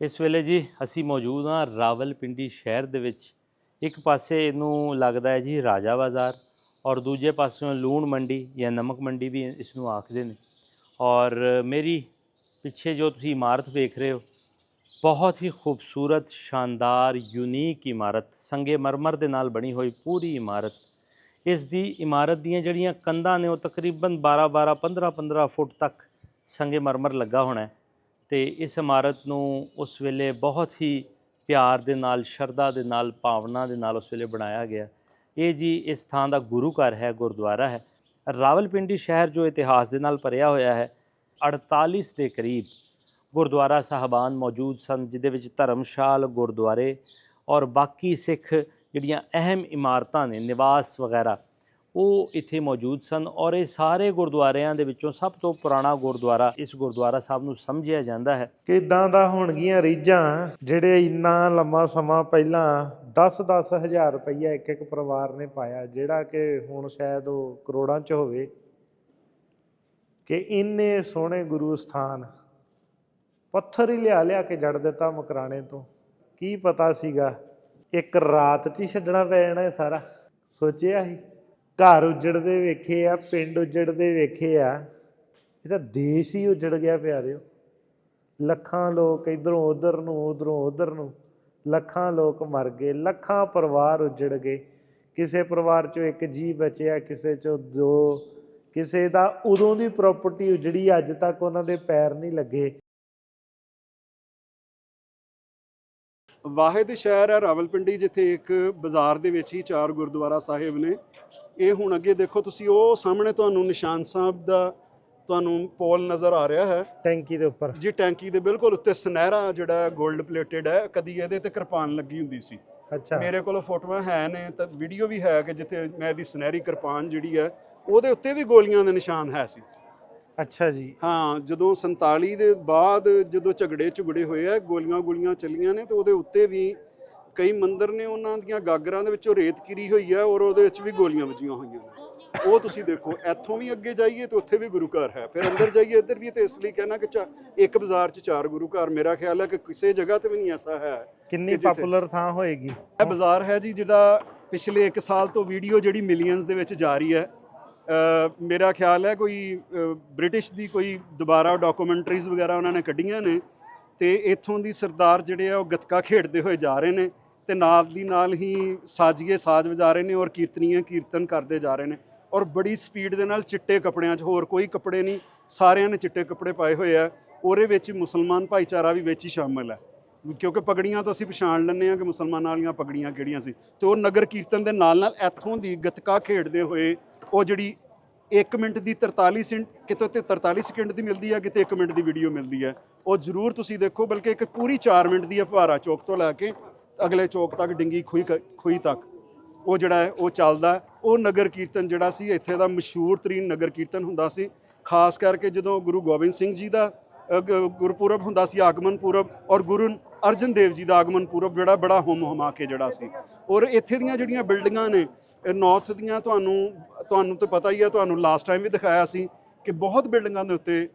ਇਸ ਵੇਲੇ ਜੀ ਅਸੀਂ ਮੌਜੂਦ ਹਾਂ ਰਾਵਲਪਿੰਡੀ ਸ਼ਹਿਰ ਦੇ ਵਿੱਚ। ਇੱਕ ਪਾਸੇ ਇਹਨੂੰ ਲੱਗਦਾ ਹੈ ਜੀ ਰਾਜਾ ਬਾਜ਼ਾਰ ਔਰ ਦੂਜੇ ਪਾਸਿਓਂ ਲੂਣ ਮੰਡੀ ਜਾਂ ਨਮਕ ਮੰਡੀ ਵੀ ਇਸ ਨੂੰ ਆਖਦੇ ਨੇ। ਔਰ ਮੇਰੀ ਪਿੱਛੇ ਜੋ ਤੁਸੀਂ ਇਮਾਰਤ ਵੇਖ ਰਹੇ ਹੋ, ਬਹੁਤ ਹੀ ਖੂਬਸੂਰਤ, ਸ਼ਾਨਦਾਰ ਯੂਨੀਕ ਇਮਾਰਤ, ਸੰਗੇ ਮਰਮਰ ਦੇ ਨਾਲ ਬਣੀ ਹੋਈ ਪੂਰੀ ਇਮਾਰਤ। ਇਸ ਦੀ ਇਮਾਰਤ ਦੀਆਂ ਜਿਹੜੀਆਂ ਕੰਧਾਂ ਨੇ ਉਹ ਤਕਰੀਬਨ 12 12 15 15 ਫੁੱਟ ਤੱਕ ਸੰਗੇ ਮਰਮਰ ਲੱਗਾ ਹੋਣਾ ਹੈ। ਤੇ ਇਸ ਇਮਾਰਤ ਨੂੰ ਉਸ ਵੇਲੇ ਬਹੁਤ ਹੀ ਪਿਆਰ ਦੇ ਨਾਲ, ਸ਼ਰਧਾ ਦੇ ਨਾਲ, ਭਾਵਨਾ ਦੇ ਨਾਲ ਉਸ ਵੇਲੇ ਬਣਾਇਆ ਗਿਆ। ਇਹ ਜੀ ਇਸ ਥਾਂ ਦਾ ਗੁਰੂ ਘਰ ਹੈ, ਗੁਰਦੁਆਰਾ ਹੈ। ਰਾਵਲਪਿੰਡੀ ਸ਼ਹਿਰ ਜੋ ਇਤਿਹਾਸ ਦੇ ਨਾਲ ਭਰਿਆ ਹੋਇਆ ਹੈ 48 ਦੇ ਕਰੀਬ ਗੁਰਦੁਆਰਾ ਸਾਹਿਬਾਨ ਮੌਜੂਦ ਸਨ, ਜਿਹਦੇ ਵਿੱਚ ਧਰਮਸ਼ਾਲ ਗੁਰਦੁਆਰੇ ਔਰ ਬਾਕੀ ਸਿੱਖ ਜਿਹੜੀਆਂ ਅਹਿਮ ਇਮਾਰਤਾਂ ਨੇ, ਨਿਵਾਸ ਵਗੈਰਾ ਉਹ ਇੱਥੇ ਮੌਜੂਦ ਸਨ ਔਰ ਇਹ ਸਾਰੇ ਗੁਰਦੁਆਰਿਆਂ ਦੇ ਵਿੱਚੋਂ ਸਭ ਤੋਂ ਪੁਰਾਣਾ ਗੁਰਦੁਆਰਾ ਇਸ ਗੁਰਦੁਆਰਾ ਸਾਹਿਬ ਨੂੰ ਸਮਝਿਆ ਜਾਂਦਾ ਹੈ। ਕਿਦਾਂ ਦਾ ਹੋਣਗੀਆਂ ਰੀਝਾਂ ਜਿਹੜੇ ਇੰਨਾ ਲੰਮਾ ਸਮਾਂ ਪਹਿਲਾਂ 10-10 ਹਜ਼ਾਰ ਰੁਪਈਆ ਇੱਕ ਇੱਕ ਪਰਿਵਾਰ ਨੇ ਪਾਇਆ, ਜਿਹੜਾ ਕਿ ਹੁਣ ਸ਼ਾਇਦ ਉਹ ਕਰੋੜਾਂ 'ਚ ਹੋਵੇ, ਕਿ ਇੰਨੇ ਸੋਹਣੇ ਗੁਰੂ ਸਥਾਨ ਪੱਥਰ ਹੀ ਲਿਆ ਲਿਆ ਕੇ ਜੜ ਦਿੱਤਾ ਮਕਰਾਣੇ ਤੋਂ। ਕੀ ਪਤਾ ਸੀਗਾ, ਇੱਕ ਰਾਤ 'ਚ ਹੀ ਛੱਡਣਾ ਪੈ ਜਾਣਾ ਸਾਰਾ। ਸੋਚਿਆ ਸੀ? ਘਰ ਉਜੜਦੇ ਵੇਖੇ ਆ, ਪਿੰਡ ਉਜੜਦੇ ਵੇਖੇ ਆ, ਇਹ ਤਾਂ ਦੇਸ਼ ਹੀ ਉਜੜ ਗਿਆ ਪਿਆਰਿਓ। ਲੱਖਾਂ ਲੋਕ ਇਧਰੋਂ ਉਧਰ ਨੂੰ, ਉਧਰੋਂ ਉਧਰ ਨੂੰ, ਲੱਖਾਂ ਲੋਕ ਮਰ ਗਏ, ਲੱਖਾਂ ਪਰਿਵਾਰ ਉਜੜ ਗਏ। ਕਿਸੇ ਪਰਿਵਾਰ ਚੋਂ ਇੱਕ ਜੀ ਬਚਿਆ, ਕਿਸੇ ਚੋਂ ਦੋ, ਕਿਸੇ ਦਾ ਉਦੋਂ ਦੀ ਪ੍ਰਾਪਰਟੀ ਉਜੜੀ, ਅੱਜ ਤੱਕ ਉਹਨਾਂ ਦੇ ਪੈਰ ਨਹੀਂ ਲੱਗੇ। ਵਾਹਿਦ ਸ਼ਹਿਰ ਹੈ ਰਾਵਲਪਿੰਡੀ ਜਿੱਥੇ ਇੱਕ ਬਾਜ਼ਾਰ ਦੇ ਵਿੱਚ ਹੀ ਚਾਰ ਗੁਰਦੁਆਰਾ ਸਾਹਿਬ ਨੇ। ਇਹ ਹੁਣ ਅੱਗੇ ਦੇਖੋ ਤੁਸੀਂ ਉਹ ਸਾਹਮਣੇ ਤੁਹਾਨੂੰ ਨਿਸ਼ਾਨ ਸਾਹਿਬ ਦਾ ਤੁਹਾਨੂੰ ਪੋਲ ਨਜ਼ਰ ਆ ਰਿਹਾ ਹੈ। ਟੈਂਕੀ ਦੇ ਉੱਪਰ। ਜੀ ਟੈਂਕੀ ਦੇ ਬਿਲਕੁਲ ਉੱਤੇ ਸੁਨਹਿਰਾ ਜਿਹੜਾ 골ਡ ਪਲੇਟਡ ਹੈ ਕਦੀ ਇਹਦੇ ਤੇ ਕਿਰਪਾਨ ਲੱਗੀ ਹੁੰਦੀ ਸੀ। ਅੱਛਾ। ਮੇਰੇ ਕੋਲ ਫੋਟੋਆਂ ਹੈ ਨੇ ਤਾਂ ਵੀਡੀਓ ਵੀ ਹੈ ਕਿ ਜਿੱਥੇ ਮੈਂ ਇਹਦੀ ਸੁਨਹਿਰੀ ਕਿਰਪਾਨ ਜਿਹੜੀ ਹੈ ਉਹਦੇ ਉੱਤੇ ਵੀ ਗੋਲੀਆਂ ਦੇ ਨਿਸ਼ਾਨ ਹੈ ਸੀ। ਅੱਛਾ ਜੀ। ਹਾਂ ਜਦੋਂ 47 ਦੇ ਬਾਅਦ ਜਦੋਂ ਝਗੜੇ ਝੁਗੜੇ ਹੋਏ ਆ ਗੋਲੀਆਂ ਗੋਲੀਆਂ ਚੱਲੀਆਂ ਨੇ ਤੇ ਉਹਦੇ ਉੱਤੇ ਵੀ ਕਈ ਮੰਦਿਰ ਨੇ ਉਹਨਾਂ ਦੀਆਂ ਗਾਗਰਾਂ ਦੇ ਵਿੱਚੋਂ ਰੇਤ ਕਿਰੀ ਹੋਈ ਹੈ ਔਰ ਉਹਦੇ ਵਿੱਚ ਵੀ ਗੋਲੀਆਂ ਵੱਜੀਆਂ ਹੋਈਆਂ ਨੇ। ਉਹ ਤੁਸੀਂ ਦੇਖੋ ਇੱਥੋਂ ਵੀ ਅੱਗੇ ਜਾਈਏ ਤੇ ਉੱਥੇ ਵੀ ਗੁਰੂ ਘਰ ਹੈ। ਫਿਰ ਅੰਦਰ ਜਾਈਏ ਇੱਧਰ ਵੀ ਤੇ ਇਸ ਲਈ ਕਹਿਣਾ ਕਿ ਇੱਕ ਬਾਜ਼ਾਰ 'ਚ ਚਾਰ ਗੁਰੂ ਘਰ ਮੇਰਾ ਖਿਆਲ ਹੈ ਕਿ ਕਿਸੇ ਜਗ੍ਹਾ ਤੇ ਵੀ ਨਹੀਂ ਐਸਾ ਹੈ ਕਿੰਨੀ ਪਪੂਲਰ ਥਾਂ ਹੋਏਗੀ? ਇਹ ਬਾਜ਼ਾਰ ਹੈ ਜੀ ਜਿਹਦਾ ਪਿਛਲੇ 1 ਸਾਲ ਤੋਂ ਵੀਡੀਓ ਜਿਹੜੀ ਮਿਲੀਅਨਸ ਦੇ ਵਿੱਚ ਜਾ ਰਹੀ ਹੈ। ਮੇਰਾ ਖਿਆਲ ਹੈ ਕੋਈ ਬ੍ਰਿਟਿਸ਼ ਦੀ ਕੋਈ ਦੁਬਾਰਾ ਡਾਕੂਮੈਂਟਰੀਜ਼ ਵਗੈਰਾ ਉਹਨਾਂ ਨੇ ਕੱਢੀਆਂ ਨੇ ਤੇ ਇੱਥੋਂ ਦੀ ਸਰਦਾਰ ਜਿਹੜੇ ਆ ਉਹ ਗੱਤਕਾ ਖੇਡਦੇ ਹੋਏ ਜਾ ਰਹੇ ਨੇ ਤੇ ਨਾਲ ਦੀ ਨਾਲ ਹੀ ਸਾਜੀਏ ਸਾਜ਼ ਵਜਾ ਰਹੇ ਨੇ ਔਰ ਕੀਰਤਨੀਏ ਕੀਰਤਨ ਕਰਦੇ ਜਾ ਰਹੇ ਨੇ ਔਰ ਬੜੀ ਸਪੀਡ ਦੇ ਨਾਲ ਚਿੱਟੇ ਕੱਪੜਿਆਂ 'ਚ ਹੋਰ ਕੋਈ ਕੱਪੜੇ ਨਹੀਂ, ਸਾਰਿਆਂ ਨੇ ਚਿੱਟੇ ਕੱਪੜੇ ਪਾਏ ਹੋਏ ਆ, ਉਹਦੇ ਵਿੱਚ ਮੁਸਲਮਾਨ ਭਾਈਚਾਰਾ ਵੀ ਵਿੱਚ ਹੀ ਸ਼ਾਮਲ ਹੈ। ਕਿਉਂਕਿ ਪਗੜੀਆਂ ਤੋਂ ਅਸੀਂ ਪਛਾਣ ਲੈਂਦੇ ਹਾਂ ਕਿ ਮੁਸਲਮਾਨਾਂ ਵਾਲੀਆਂ ਪਗੜੀਆਂ ਕਿਹੜੀਆਂ ਸੀ। ਤੇ ਉਹ ਨਗਰ ਕੀਰਤਨ ਦੇ ਨਾਲ ਨਾਲ ਇੱਥੋਂ ਦੀ ਗੱਤਕਾ ਖੇਡਦੇ ਹੋਏ ਉਹ ਜਿਹੜੀ 1 ਮਿੰਟ ਦੀ 43 ਸੈਕਿੰਡ ਕਿਤੇ ਤੇ 43 ਸਕਿੰਟ ਦੀ ਮਿਲਦੀ ਹੈ, ਕਿਤੇ 1 ਮਿੰਟ ਦੀ ਵੀਡੀਓ ਮਿਲਦੀ ਹੈ। ਉਹ ਜ਼ਰੂਰ ਤੁਸੀਂ ਦੇਖੋ, ਬਲਕਿ ਇੱਕ ਪੂਰੀ 4 ਮਿੰਟ ਦੀ ਹੈ ਚੌਕ ਤੋਂ ਲੈ ਕੇ ਅਗਲੇ ਚੌਕ ਤੱਕ, ਡਿੰਗੀ ਖੂਹੀ ਕ- ਖੂਹੀ ਤੱਕ। ਉਹ ਜਿਹੜਾ ਹੈ, ਉਹ ਚੱਲਦਾ ਉਹ ਨਗਰ ਕੀਰਤਨ ਜਿਹੜਾ ਸੀ, ਇੱਥੇ ਦਾ ਮਸ਼ਹੂਰ ਤਰੀਨ ਨਗਰ ਕੀਰਤਨ ਹੁੰਦਾ ਸੀ। ਖਾਸ ਕਰਕੇ ਜਦੋਂ ਗੁਰੂ ਗੋਬਿੰਦ ਸਿੰਘ ਜੀ ਦਾ ਗੁਰਪੁਰਬ ਹੁੰਦਾ ਸੀ, ਆਗਮਨ ਪੁਰਬ, ਔਰ ਗੁਰੂ ਅਰਜਨ ਦੇਵ ਜੀ ਦਾ ਆਗਮਨ ਪੂਰਬ ਜਿਹੜਾ ਬੜਾ ਹੁਮ ਹੁਮਾ ਕੇ ਜਿਹੜਾ ਸੀ। ਔਰ ਇੱਥੇ ਦੀਆਂ ਜਿਹੜੀਆਂ ਬਿਲਡਿੰਗਾਂ ਨੇ ਨਾਰਥ ਦੀਆਂ ਤੁਹਾਨੂੰ ਤੁਹਾਨੂੰ ਤਾਂ ਪਤਾ ਹੀ ਹੈ ਤੁਹਾਨੂੰ ਲਾਸਟ ਟਾਈਮ ਵੀ ਦਿਖਾਇਆ ਸੀ ਕਿ ਬਹੁਤ ਬਿਲਡਿੰਗਾਂ ਦੇ ਉੱਤੇ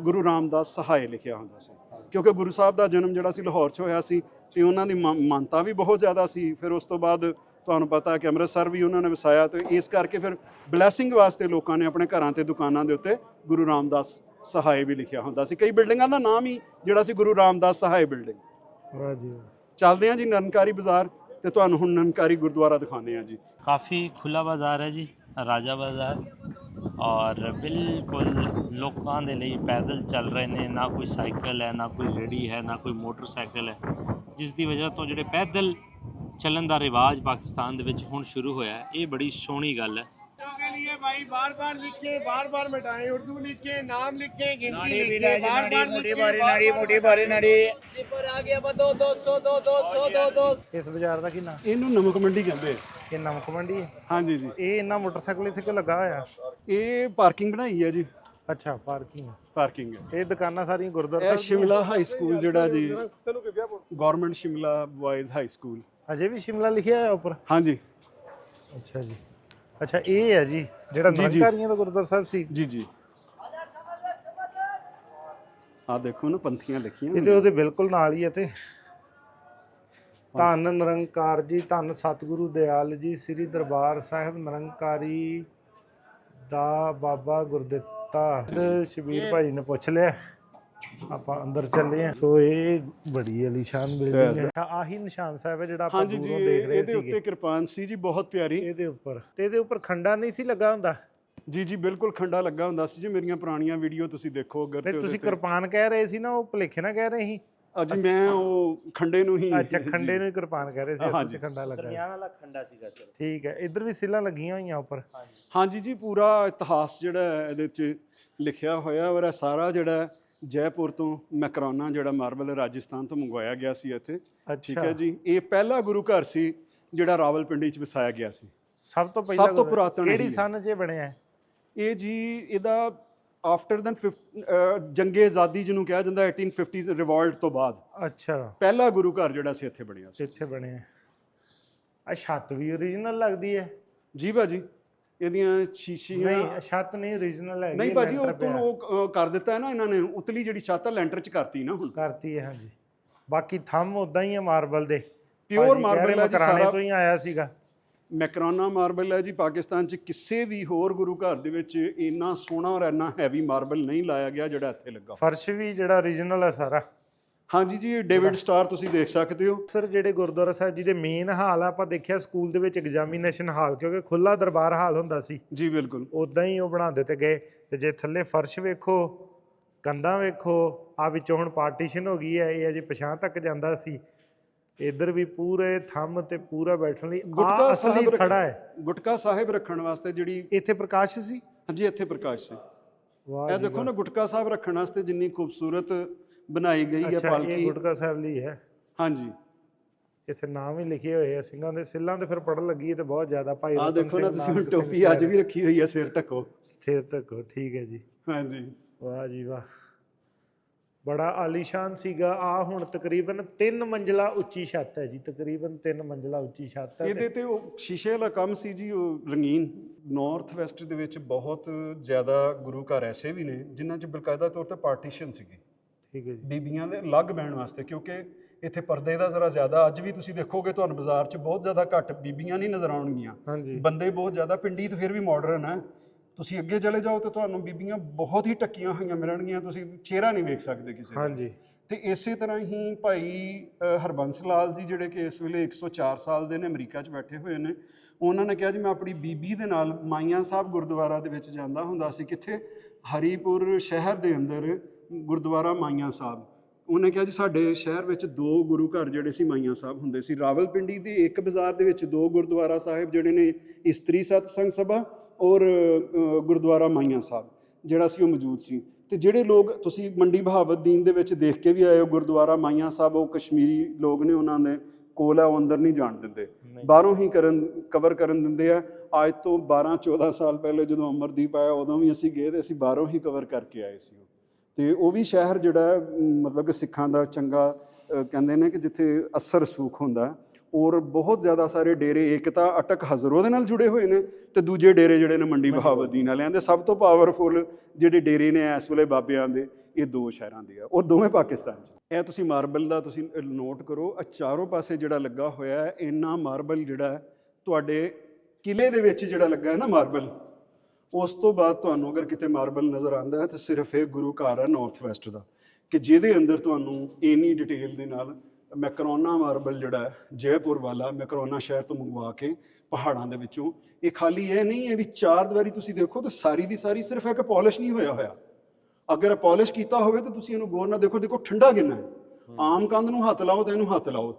ਗੁਰੂ ਰਾਮਦਾਸ ਸਹਾਇ ਲਿਖਿਆ ਹੁੰਦਾ ਸੀ। ਕਿਉਂਕਿ ਗੁਰੂ ਸਾਹਿਬ ਦਾ ਜਨਮ ਜਿਹੜਾ ਸੀ ਲਾਹੌਰ 'ਚ ਹੋਇਆ ਸੀ ਤੇ ਉਹਨਾਂ ਦੀ ਮ- ਮਾਨਤਾ ਵੀ ਬਹੁਤ ਜ਼ਿਆਦਾ ਸੀ। ਫਿਰ ਉਸ ਤੋਂ ਬਾਅਦ ਤੁਹਾਨੂੰ ਪਤਾ ਕਿ ਅੰਮ੍ਰਿਤਸਰ ਵੀ ਉਹਨਾਂ ਨੇ ਵਸਾਇਆ ਤੇ ਇਸ ਕਰਕੇ ਫਿਰ ਬਲੇਸਿੰਗ ਵਾਸਤੇ ਲੋਕਾਂ ਨੇ ਆਪਣੇ ਘਰਾਂ ਤੇ ਦੁਕਾਨਾਂ ਦੇ ਉੱਤੇ ਗੁਰੂ ਰਾਮਦਾਸ ਸਹਾਇ ਵੀ ਲਿਖਿਆ ਹੁੰਦਾ ਸੀ। ਕਈ ਬਿਲਡਿੰਗਾਂ ਦਾ ਨਾਮ ਹੀ ਜਿਹੜਾ ਸੀ ਗੁਰੂ ਰਾਮਦਾਸ ਸਹਾਇ ਬਿਲਡਿੰਗ। ਰਾਜੀ ਚੱਲਦੇ ਆ ਜੀ ਨਨਕਾਰੀ ਬਾਜ਼ਾਰ ਤੇ ਤੁਹਾਨੂੰ ਹੁਣ ਨਨਕਾਰੀ ਗੁਰਦੁਆਰਾ ਦਿਖਾਉਂਦੇ ਆ ਜੀ। ਕਾਫੀ ਖੁੱਲਾ ਬਾਜ਼ਾਰ ਹੈ ਜੀ ਰਾਜਾ ਬਾਜ਼ਾਰ ਔਰ ਬਿਲਕੁਲ ਲੋਕਾਂ ਦੇ ਲਈ ਪੈਦਲ ਚੱਲ ਰਹੇ ਨੇ ਨਾ ਕੋਈ ਸਾਈਕਲ ਹੈ ਨਾ ਕੋਈ ਰੇੜੀ ਹੈ ਨਾ ਕੋਈ ਮੋਟਰਸਾਈਕਲ ਹੈ ਜਿਸ ਦੀ ਵਜ੍ਹਾ ਤੋਂ ਜਿਹੜੇ ਪੈਦਲ ਚੱਲਣ ਦਾ ਰਿਵਾਜ ਪਾਕਿਸਤਾਨ ਦੇ ਵਿੱਚ ਹੁਣ ਸ਼ੁਰੂ ਹੋਇਆ ਇਹ ਬੜੀ ਸੋਹਣੀ ਗੱਲ ਹੈ। भाई बार बार लिखे बार बार मिटाए उर्दू लिखे नाम लिखे गिनती लिखे बार बार लिखे मोटी भारी नड़ी स्लीपर आ ਗਿਆ ਬਦੋ 200 ਦੋ 200 200 ਇਸ ਬਾਜ਼ਾਰ ਦਾ ਕੀ ਇਹਨੂੰ ਨਮਕ ਮੰਡੀ ਕਹਿੰਦੇ ਇਹ ਨਮਕ ਮੰਡੀ ਹੈ? ਹਾਂਜੀ ਜੀ। ਇਹ ਇਹਨਾਂ ਮੋਟਰਸਾਈਕਲ ਇੱਥੇ ਕਿ ਲੱਗਾ ਹੋਇਆ? ਇਹ ਪਾਰਕਿੰਗ ਬਣਾਈ ਹੈ ਜੀ। ਅੱਛਾ ਪਾਰਕਿੰਗ। ਪਾਰਕਿੰਗ ਇਹ ਦੁਕਾਨਾਂ ਸਾਰੀਆਂ ਗੁਰਦੁਆਰਾ ਸਾਹਿਬ ਸ਼ਿਮਲਾ ਹਾਈ ਸਕੂਲ ਜਿਹੜਾ ਜੀ। Government Shimla boys high school. ਅਜੇ ਵੀ ਸ਼ਿਮਲਾ ਲਿਖਿਆ ਹੈ ਉੱਪਰ? ਹਾਂਜੀ। ਅੱਛਾ ਜੀ। ਅੱਛਾ ਇਹ ਹੈ ਜੀ ਜਿਹੜਾ ਜੀ, ਜੀ। ਨਿਰੰਕਾਰੀਆਂ ਦਾ ਗੁਰਦੁਆਰਾ ਸਾਹਿਬ ਸੀ। ਜੀ ਜੀ। ਆ ਦੇਖੋ ਨਾ ਪੰਥੀਆਂ ਲਿਖੀਆਂ ਇਹ ਤੇ ਉਹਦੇ ਬਿਲਕੁਲ ਨਾਲ ਹੀ ਹੈ ਤੇ। ਧੰਨ ਨਿਰੰਕਾਰ ਜੀ ਧੰਨ ਸਤਿਗੁਰੂ ਦਿਆਲ ਜੀ ਸ੍ਰੀ ਦਰਬਾਰ ਸਾਹਿਬ ਨਿਰੰਕਾਰੀ ਦਾ ਬਾਬਾ ਗੁਰਦਿੱਤਾ। ਸ਼ਬੀਰ ਭਾਈ ਨੇ ਪੁੱਛ ਲਿਆ। ਆਪਾਂ ਅੰਦਰ ਚੱਲੇ ਆ। ਸੋ ਇਹ ਬੜੀ ਅਲੀਸ਼ਾਨ ਬਿਲਡਿੰਗ ਹੈ। ਆਹੀ ਨਿਸ਼ਾਨ ਸਾਹਿਬ ਹੈ ਜਿਹੜਾ ਆਪਾਂ ਹਾਂਜੀ ਜੀ ਦੂਰੋਂ ਦੇਖ ਰਹੇ ਇਹਦੇ ਉੱਤੇ ਕਿਰਪਾਨ ਸੀ ਜੀ ਬਹੁਤ ਪਿਆਰੀ। ਇਹਦੇ ਉੱਪਰ। ਤੇ ਇਹਦੇ ਉੱਪਰ ਖੰਡਾ ਨਹੀਂ ਸੀ ਲੱਗਾ ਹੁੰਦਾ? ਜੀ ਜੀ ਬਿਲਕੁਲ ਖੰਡਾ ਲੱਗਾ ਹੁੰਦਾ ਸੀ ਜੀ। ਮੇਰੀਆਂ ਪੁਰਾਣੀਆਂ ਵੀਡੀਓ ਤੁਸੀਂ ਦੇਖੋ ਅਗਰ ਤੇ ਤੇ ਤੁਸੀਂ ਉਹਦੇ ਕਿਰਪਾਨ ਕਹਿ ਰਹੇ ਸੀ ਨਾ ਉਹ ਭੁਲੇਖੇ ਨਾ ਕਹਿ ਰਹੇ ਸੀ? ਅੱਜ ਮੈਂ ਉਹ ਖੰਡੇ ਨੂੰ ਹੀ ਅੱਛਾ ਖੰਡੇ ਨੂੰ ਹੀ ਕਿਰਪਾਨ ਕਹਿ ਰਹੇ ਸੀ ਅਸਲ ਹਾਂਜੀ। ਚ ਖੰਡਾ ਲੱਗਾ। ਹੈ। ਦਰਮਿਆਨ ਵਾਲਾ ਖੰਡਾ ਸੀਗਾ ਸਰ। ਠੀਕ ਹੈ। ਇੱਧਰ ਵੀ ਸਿੱਲਾਂ ਲੱਗੀਆਂ ਹੋਈਆਂ ਉੱਪਰ। ਹਾਂਜੀ। ਜੀ ਪੂਰਾ ਇਤਿਹਾਸ ਜਿਹੜਾ ਹੈ ਇਹਦੇ ਵਿੱਚ ਲਿਖਿਆ ਹੋਇਆ ਔਰ ਇਹ ਸਾਰਾ ਜਿਹੜਾ ਹੈ ਜੈਪੁਰ ਤੋਂ ਮੈਕਰੋਨਾ ਜਿਹੜਾ ਮਾਰਬਲ ਰਾਜਸਥਾਨ ਤੋਂ ਮੰਗਵਾਇਆ ਗਿਆ ਸੀ ਇੱਥੇ। ਠੀਕ ਹੈ ਜੀ। ਇਹ ਪਹਿਲਾ ਗੁਰੂ ਘਰ ਸੀ ਜਿਹੜਾ ਰਾਵਲਪਿੰਡੀ ਚ ਵਸਾਇਆ ਗਿਆ ਸੀ। ਸਭ ਤੋਂ ਪਹਿਲਾਂ ਸਭ ਤੋਂ ਪੁਰਾਤਨ ਕਿਹੜੀ। ਸਨ 'ਚ ਇਹ ਬਣਿਆ? ਇਹ ਜੀ ਇਹਦਾ ਆਫਟਰ ਦੈਨ ਜੰਗੇ ਆਜ਼ਾਦੀ ਜਿਹਨੂੰ ਕਿਹਾ ਜਾਂਦਾ 1850 ਰਿਵੋਲਟ ਤੋਂ ਬਾਅਦ। ਅੱਛਾ। ਪਹਿਲਾ ਗੁਰੂ ਘਰ ਜਿਹੜਾ ਸੀ ਇੱਥੇ ਬਣਿਆ ਸੀ। ਇੱਥੇ ਬਣਿਆ। ਆ ਛੱਤ ਵੀ ਓਰੀਜਨਲ ਲੱਗਦੀ ਹੈ। ਜੀ ਭਾਜੀ। ਇਹਦੀਆਂ ਸ਼ੀਸ਼ੀਆਂ ਨਹੀਂ ਛੱਤ ਨਹੀਂ ਓਰੀਜਨਲ ਹੈ ਨਹੀਂ ਭਾਜੀ ਉਹ ਤੋਂ ਉਹ ਅ, ਕਰ ਦਿੱਤਾ ਹੈ ਨਾ ਇਹਨਾਂ ਨੇ ਉਤਲੀ ਜਿਹੜੀ ਛੱਤ ਲੈਂਟਰ ਚ ਕਰਤੀ ਨਾ ਹੁਣ। ਕਰਤੀ ਹੈ ਹਾਂਜੀ। ਬਾਕੀ ਥੰਮ ਉਦਾਂ ਹੀ ਹੈ ਮਾਰਬਲ ਦੇ। ਪਿਓਰ ਭਾਜੀ ਕਹਿ ਰਹੇ ਮਾਰਬਲ ਹੈ ਜੀ ਮਕਰਾਣੇ ਸਾਰਾ ਤੋਂ ਹੀ ਆਇਆ ਸੀਗਾ। ਮੈਕਰੋਨਾ ਮਾਰਬਲ ਹੈ ਜੀ ਪਾਕਿਸਤਾਨ ਚ ਕਿਸੇ ਵੀ ਹੋਰ ਗੁਰੂ ਘਰ ਦੇ ਵਿੱਚ ਇੰਨਾ ਸੋਹਣਾ ਔਰ ਇੰਨਾ ਹੈਵੀ ਮਾਰਬਲ ਨਹੀਂ ਲਾਇਆ ਗਿਆ ਜਿਹੜਾ ਇੱਥੇ ਲੱਗਾ। ਫਰਸ਼ ਵੀ ਜਿਹੜਾ ਓਰੀਜਨਲ ਹੈ ਸਾਰਾ। ਹਾਂਜੀ ਜੀ ਇਹ ਡੇਵਿਡ ਸਟਾਰ ਤੁਸੀਂ ਦੇਖ ਸਕਦੇ ਹੋ। ਸਰ ਜਿਹੜੇ ਗੁਰਦੁਆਰਾ ਸਾਹਿਬ ਜੀ ਦੇ ਮੇਨ ਹਾਲ ਆ ਆਪਾਂ ਦੇਖਿਆ ਸਕੂਲ ਦੇ ਵਿੱਚ ਐਗਜ਼ਾਮੀਨੇਸ਼ਨ ਹਾਲ ਕਿਉਂਕਿ ਖੁੱਲਾ ਦਰਬਾਰ ਹਾਲ ਹੁੰਦਾ ਸੀ। ਜੀ ਬਿਲਕੁਲ। ਉਦਾਂ ਹੀ ਉਹ ਬਣਾ ਦਿੱਤੇ ਗਏ ਤੇ ਜੇ ਥੱਲੇ ਫਰਸ਼ ਵੇਖੋ ਕੰਧਾਂ ਵੇਖੋ ਆ ਵਿੱਚੋਂ ਹੁਣ ਪਾਰਟੀਸ਼ਨ ਹੋ ਗਈ ਹੈ ਇਹ ਅਜੇ ਪਛਾਂ ਤੱਕ ਜਾਂਦਾ ਸੀ। ਇੱਧਰ ਵੀ ਪੂਰੇ ਥੰਮ ਤੇ ਪੂਰਾ ਬੈਠਣ ਲਈ ਗੁਟਕਾ ਅਸਲੀ ਥੜਾ ਹੈ। ਗੁਟਕਾ ਸਾਹਿਬ ਰੱਖਣ ਵਾਸਤੇ ਜਿਹੜੀ ਇੱਥੇ ਪ੍ਰਕਾਸ਼ ਸੀ? ਹਾਂਜੀ ਇੱਥੇ ਪ੍ਰਕਾਸ਼ ਸੀ। ਵਾਹ ਇਹ ਦੇਖੋ ਨਾ ਗੁਟਕਾ ਸਾਹਿਬ ਰੱਖਣ ਵਾਸਤੇ ਜਿੰਨੀ ਖੂਬਸੂਰਤ ਬਣਾਈ ਗਈ। ਹੈ ਅੱਛਾ ਇਹ ਪਾਲਕੀ ਗੁਟਕਾ ਸਾਹਿਬ ਲਈ ਹੈ। ਹਾਂਜੀ। ਇੱਥੇ ਨਾਮ ਹੀ ਲਿਖੇ ਹੋਏ ਆ ਸਿੰਘਾਂ ਦੇ। ਸਿੱਲਾਂ ਤੇ ਫਿਰ ਪੜਨ ਲੱਗੀ ਤੇ ਬਹੁਤ ਜ਼ਿਆਦਾ ਭਾਈ ਆ ਰਤਨ ਦੇਖੋ ਨਾ ਸਿੰਘ, ਤੁਸੀਂ ਨਾਨਕ ਸਿੰਘ ਟੋਪੀ ਅੱਜ ਸਾਹਿਬ। ਵੀ ਰੱਖੀ ਹੋਈ ਹੈ ਸਿਰ ਢੱਕੋ। ਸਿਰ ਤੱਕੋ ਠੀਕ ਹੈ ਜੀ। ਹਾਂਜੀ। ਵਾਹ ਜੀ ਵਾਹ। ਬੜਾ ਆਲੀਸ਼ਾਨ ਸੀਗਾ। ਆ ਹੁਣ ਤਕਰੀਬਨ 3 ਮੰਜ਼ਲਾ ਉੱਚੀ ਛੱਤ ਹੈ ਜੀ। ਤਕਰੀਬਨ 3 ਮੰਜ਼ਲਾ ਉੱਚੀ ਛੱਤ ਹੈ ਇਹਦੇ ਤੇ ਉਹ ਸ਼ੀਸ਼ੇ ਵਾਲਾ ਕੰਮ ਸੀ ਜੀ ਉਹ ਰੰਗੀਨ। ਨਾਰਥ ਵੈਸਟ ਦੇ ਵਿੱਚ ਬਹੁਤ ਜ਼ਿਆਦਾ ਗੁਰੂ ਘਰ ਐਸੇ ਵੀ ਨੇ ਜਿਨ੍ਹਾਂ 'ਚ ਬਕਾਇਦਾ ਤੌਰ ਤੇ ਪਾਰਟੀਸ਼ਨ ਸੀਗੀ। ਠੀਕ ਹੈ ਜੀ। ਬੀਬੀਆਂ ਦੇ ਅਲੱਗ ਬਹਿਣ ਵਾਸਤੇ ਕਿਉਂਕਿ ਇੱਥੇ ਪਰਦੇ ਦਾ ਜ਼ਰਾ ਜ਼ਿਆਦਾ ਅੱਜ ਵੀ ਤੁਸੀਂ ਦੇਖੋਗੇ ਤੁਹਾਨੂੰ ਬਾਜ਼ਾਰ 'ਚ ਬਹੁਤ ਜ਼ਿਆਦਾ ਘੱਟ ਬੀਬੀਆਂ ਨਹੀਂ ਨਜ਼ਰ ਆਉਣਗੀਆਂ। ਹਾਂਜੀ। ਬੰਦੇ ਬਹੁਤ ਜ਼ਿਆਦਾ ਪਿੰਡੀ ਤੇ ਫਿਰ ਵੀ ਮਾਡਰਨ ਹੈ। ਤੁਸੀਂ ਅੱਗੇ ਚਲੇ ਜਾਓ ਤੇ ਤੁਹਾਨੂੰ ਬੀਬੀਆਂ ਬਹੁਤ ਹੀ ਟੱਕੀਆਂ ਹੋਈਆਂ ਮਿਲਣਗੀਆਂ ਤੁਸੀਂ ਚਿਹਰਾ ਨਹੀਂ ਵੇਖ ਸਕਦੇ ਕਿਸੇ ਦਾ। ਹਾਂਜੀ। ਤੇ ਇਸੇ ਤਰ੍ਹਾਂ ਹੀ ਭਾਈ ਹਰਬੰਸ ਲਾਲ ਜੀ ਜਿਹੜੇ ਕਿ ਇਸ ਵੇਲੇ 104 ਸਾਲ ਦੇ ਨੇ ਅਮਰੀਕਾ 'ਚ ਬੈਠੇ ਹੋਏ ਨੇ ਉਹਨਾਂ ਨੇ ਕਿਹਾ ਜੀ ਮੈਂ ਆਪਣੀ ਬੀਬੀ ਦੇ ਨਾਲ ਮਾਈਆਂ ਸਾਹਿਬ ਗੁਰਦੁਆਰਾ ਦੇ ਵਿੱਚ ਜਾਂਦਾ ਹੁੰਦਾ ਸੀ ਕਿੱਥੇ? ਹਰੀਪੁਰ ਸ਼ਹਿਰ ਦੇ ਅੰਦਰ ਗੁਰਦੁਆਰਾ ਮਾਈਆਂ ਸਾਹਿਬ। ਉਹਨੇ ਕਿਹਾ ਜੀ ਸਾਡੇ ਸ਼ਹਿਰ ਵਿੱਚ ਦੋ ਗੁਰੂ ਘਰ ਜਿਹੜੇ ਸੀ ਮਾਈਆਂ ਸਾਹਿਬ ਹੁੰਦੇ ਸੀ। ਰਾਵਲਪਿੰਡੀ ਦੇ ਇੱਕ ਬਾਜ਼ਾਰ ਦੇ ਵਿੱਚ ਦੋ ਗੁਰਦੁਆਰਾ ਸਾਹਿਬ ਜਿਹੜੇ ਨੇ ਇਸਤਰੀ ਸਤਸੰਗ ਸਭਾ ਔਰ ਗੁਰਦੁਆਰਾ ਮਾਈਆਂ ਸਾਹਿਬ ਜਿਹੜਾ ਸੀ ਉਹ ਮੌਜੂਦ ਸੀ। ਤੇ ਜਿਹੜੇ ਲੋਕ ਤੁਸੀਂ ਮੰਡੀ ਬਹਾਵਤਦੀਨ ਦੇ ਵਿੱਚ ਦੇਖ ਕੇ ਵੀ ਆਏ ਹੋ ਗੁਰਦੁਆਰਾ ਮਾਈਆਂ ਸਾਹਿਬ ਉਹ ਕਸ਼ਮੀਰੀ ਲੋਕ ਨੇ ਉਹਨਾਂ ਦੇ ਕੋਲ ਆ ਉਹ ਅੰਦਰ ਨਹੀਂ ਜਾਣ ਦਿੰਦੇ। ਬਾਹਰੋਂ ਹੀ ਕਰਨ ਕਵਰ ਕਰਨ ਦਿੰਦੇ ਆ। ਅੱਜ ਤੋਂ 12 14 ਸਾਲ ਪਹਿਲੇ ਜਦੋਂ ਅਮਰਦੀਪ ਆਇਆ ਉਦੋਂ ਵੀ ਅਸੀਂ ਗਏ ਤੇ ਅਸੀਂ ਬਾਹਰੋਂ ਹੀ ਕਵਰ ਕਰਕੇ ਆਏ ਸੀ ਉਹ। ਤੇ ਉਹ ਵੀ ਸ਼ਹਿਰ ਜਿਹੜਾ ਮਤਲਬ ਕਿ ਸਿੱਖਾਂ ਦਾ ਚੰਗਾ ਕਹਿੰਦੇ ਨੇ ਕਿ ਜਿੱਥੇ ਅਸਰ ਸੂਖ ਹੁੰਦਾ। ਔਰ ਬਹੁਤ ਜ਼ਿਆਦਾ ਸਾਰੇ ਡੇਰੇ ਇੱਕ ਤਾਂ ਅਟਕ ਹਜ਼ਰ ਉਹਦੇ ਨਾਲ ਜੁੜੇ ਹੋਏ ਨੇ ਤੇ ਦੂਜੇ ਡੇਰੇ ਜਿਹੜੇ ਨੇ ਮੰਡੀ ਬਹਾਵਦੀਨ ਵਾਲਿਆਂ ਦੇ ਸਭ ਤੋਂ ਪਾਵਰਫੁਲ ਜਿਹੜੇ ਡੇਰੇ ਨੇ ਇਸ ਵੇਲੇ ਬਾਬਿਆਂ ਦੇ ਇਹ ਦੋ ਸ਼ਹਿਰਾਂ ਦੇ ਆ ਉਹ ਦੋਵੇਂ ਪਾਕਿਸਤਾਨ 'ਚ ਇਹ ਤੁਸੀਂ ਮਾਰਬਲ ਦਾ ਤੁਸੀਂ ਨੋਟ ਕਰੋ ਆ ਚਾਰੋਂ ਪਾਸੇ ਜਿਹੜਾ ਲੱਗਾ ਹੋਇਆ ਹੈ ਇੰਨਾ ਮਾਰਬਲ ਜਿਹੜਾ ਤੁਹਾਡੇ ਕਿਲੇ ਦੇ ਵਿੱਚ ਜਿਹੜਾ ਲੱਗਾ ਹੈ ਨਾ ਮਾਰਬਲ ਉਸ ਤੋਂ ਬਾਅਦ ਤੁਹਾਨੂੰ ਅਗਰ ਕਿਤੇ ਮਾਰਬਲ ਨਜ਼ਰ ਆਉਂਦਾ ਹੈ ਤਾਂ ਸਿਰਫ ਇਹ ਗੁਰੂ ਘਰ ਹੈ ਨਾਰਥ ਵੈਸਟ ਦਾ ਕਿ ਜਿਹਦੇ ਅੰਦਰ ਤੁਹਾਨੂੰ ਇੰਨੀ ਡਿਟੇਲ ਦੇ ਨਾਲ ਮੈਕਰੋਨਾ ਮਾਰਬਲ ਜਿਹੜਾ ਹੈ ਜੈਪੁਰ ਵਾਲਾ ਮੈਕਰੋਨਾ ਸ਼ਹਿਰ ਤੋਂ ਮੰਗਵਾ ਕੇ ਪਹਾੜਾਂ ਦੇ ਵਿੱਚੋਂ ਇਹ ਖਾਲੀ ਇਹ ਨਹੀਂ ਹੈ ਵੀ ਚਾਰ ਦੀਵਾਰੀ ਤੁਸੀਂ ਦੇਖੋ ਤਾਂ ਸਾਰੀ ਦੀ ਸਾਰੀ ਸਿਰਫ ਇੱਕ ਪਾਲਿਸ਼ ਨਹੀਂ ਹੋਇਆ ਹੋਇਆ। ਅਗਰ ਪਾਲਿਸ਼ ਕੀਤਾ ਹੋਵੇ ਤਾਂ ਤੁਸੀਂ ਇਹਨੂੰ ਗੌਰ ਨਾਲ ਦੇਖੋ ਦੇਖੋ ਠੰਡਾ ਕਿੰਨਾ ਹੈ। ਆਮ ਕੰਧ ਨੂੰ ਹੱਥ ਲਾਓ ਤਾਂ ਇਹਨੂੰ ਹੱਥ ਲਾਓ।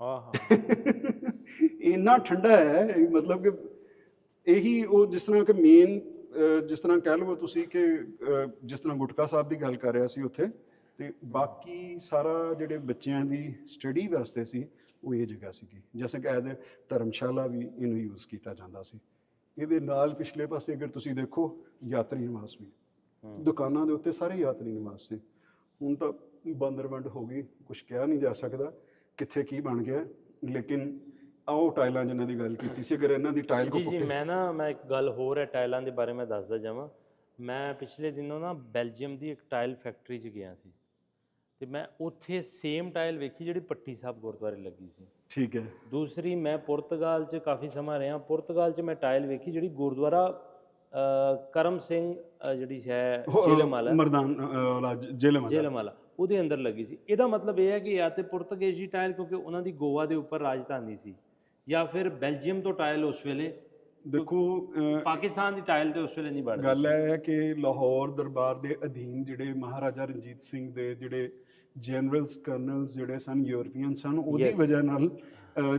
ਆਹ। ਇੰਨਾ ਠੰਡਾ ਹੈ ਮਤਲਬ ਕਿ ਇਹੀ ਉਹ ਜਿਸ ਤਰ੍ਹਾਂ ਕਿ ਮੇਨ ਜਿਸ ਤਰ੍ਹਾਂ ਕਹਿ ਲਵੋ ਤੁਸੀਂ ਕਿ ਜਿਸ ਤਰ੍ਹਾਂ ਗੁਟਕਾ ਸਾਹਿਬ ਦੀ ਗੱਲ ਕਰ ਰਿਹਾ ਸੀ ਉੱਥੇ ਤੇ ਬਾਕੀ ਸਾਰਾ ਜਿਹੜੇ ਬੱਚਿਆਂ ਦੀ ਸਟੱਡੀ ਵਾਸਤੇ ਸੀ ਉਹ ਇਹ ਜਗ੍ਹਾ ਸੀਗੀ ਜਿਵੇਂ ਕਿ ਐਜ਼ ਅ ਧਰਮਸ਼ਾਲਾ ਵੀ ਇਹਨੂੰ ਯੂਜ਼ ਕੀਤਾ ਜਾਂਦਾ ਸੀ। ਇਹਦੇ ਨਾਲ ਪਿਛਲੇ ਪਾਸੇ ਅਗਰ ਤੁਸੀਂ ਦੇਖੋ ਯਾਤਰੀ ਨਿਵਾਸ ਵੀ। ਦੁਕਾਨਾਂ ਦੇ ਉੱਤੇ ਸਾਰੇ ਯਾਤਰੀ ਨਿਵਾਸ ਸੀ। ਹੁਣ ਤਾਂ ਬੰਦਰਵੰਡ ਹੋ ਗਈ ਕੁਝ ਕਿਹਾ ਨਹੀਂ ਜਾ ਸਕਦਾ ਕਿੱਥੇ ਕੀ ਬਣ ਗਿਆ ਲੇਕਿਨ ਆਓ ਟਾਈਲਾਂ ਜਿਨ੍ਹਾਂ ਦੀ ਗੱਲ ਕੀਤੀ ਸੀ ਅਗਰ ਇਹਨਾਂ ਦੀ ਟਾਈਲ ਕੋ ਜੀ ਜੀ ਪੁੱਟੇ ਮੈਂ ਨਾ ਮੈਂ ਇੱਕ ਗੱਲ ਹੋਰ ਹੈ ਟਾਈਲਾਂ ਦੇ ਬਾਰੇ ਮੈਂ ਦੱਸਦਾ ਜਾਵਾਂ। ਮੈਂ ਪਿਛਲੇ ਦਿਨੋਂ ਨਾ ਬੈਲਜੀਅਮ ਦੀ ਇੱਕ ਟਾਇਲ ਫੈਕਟਰੀ 'ਚ ਗਿਆ ਸੀ। ਤੇ ਮੈਂ ਉੱਥੇ ਸੇਮ ਟਾਇਲ ਵੇਖੀ ਜਿਹੜੀ ਪੱਟੀ ਸਾਹਿਬ ਗੁਰਦੁਆਰੇ ਲੱਗੀ ਸੀ। ਠੀਕ ਹੈ। ਦੂਸਰੀ ਮੈਂ ਪੁਰਤਗਾਲ 'ਚ ਕਾਫੀ ਸਮਾਂ ਰਿਹਾ। ਪੁਰਤਗਾਲ 'ਚ ਮੈਂ ਟਾਇਲ ਵੇਖੀ ਜਿਹੜੀ ਗੁਰਦੁਆਰਾ ਅ, ਕਰਮ ਸਿੰਘ ਅ, ਜਿਹੜੀ ਹੈ ਜੇਲਮਾਲਾ ਮਰਦਾਨ ਜੇਲਮ ਜੇਲਮਾਲਾ ਉਹਦੇ ਅੰਦਰ ਲੱਗੀ ਸੀ। ਇਹਦਾ ਮਤਲਬ ਇਹ ਹੈ ਕਿ ਜਾਂ ਤੇ ਪੁਰਤਗਾਲੀ ਟਾਇਲ ਕਿਉਂਕਿ ਉਹਨਾਂ ਦੀ ਗੋਆ ਦੇ ਉੱਪਰ ਰਾਜਧਾਨੀ ਸੀ। ਜਾਂ ਫਿਰ ਬੈਲਜੀਅਮ ਤੋਂ ਟਾਇਲ ਉਸ ਵੇਲੇ ਦੇਖੋ ਪਾਕਿਸਤਾਨ ਦੀ ਟਾਇਲ ਤੇ ਉਸ ਵੇਲੇ ਨਹੀਂ ਬਣਦੀ ਗੱਲ ਇਹ ਹੈ ਕਿ ਲਾਹੌਰ ਦਰਬਾਰ ਦੇ ਅਧੀਨ ਜਿਹੜੇ ਮਹਾਰਾਜਾ ਰਣਜੀਤ ਸਿੰਘ ਦੇ ਜਿਹੜੇ ਜਨਰਲਸ ਕਰਨਲਸ ਜਿਹੜੇ ਸਨ ਯੂਰਪੀਅਨ ਸਨ ਉਹਦੀ. ਵਜ੍ਹਾ ਨਾਲ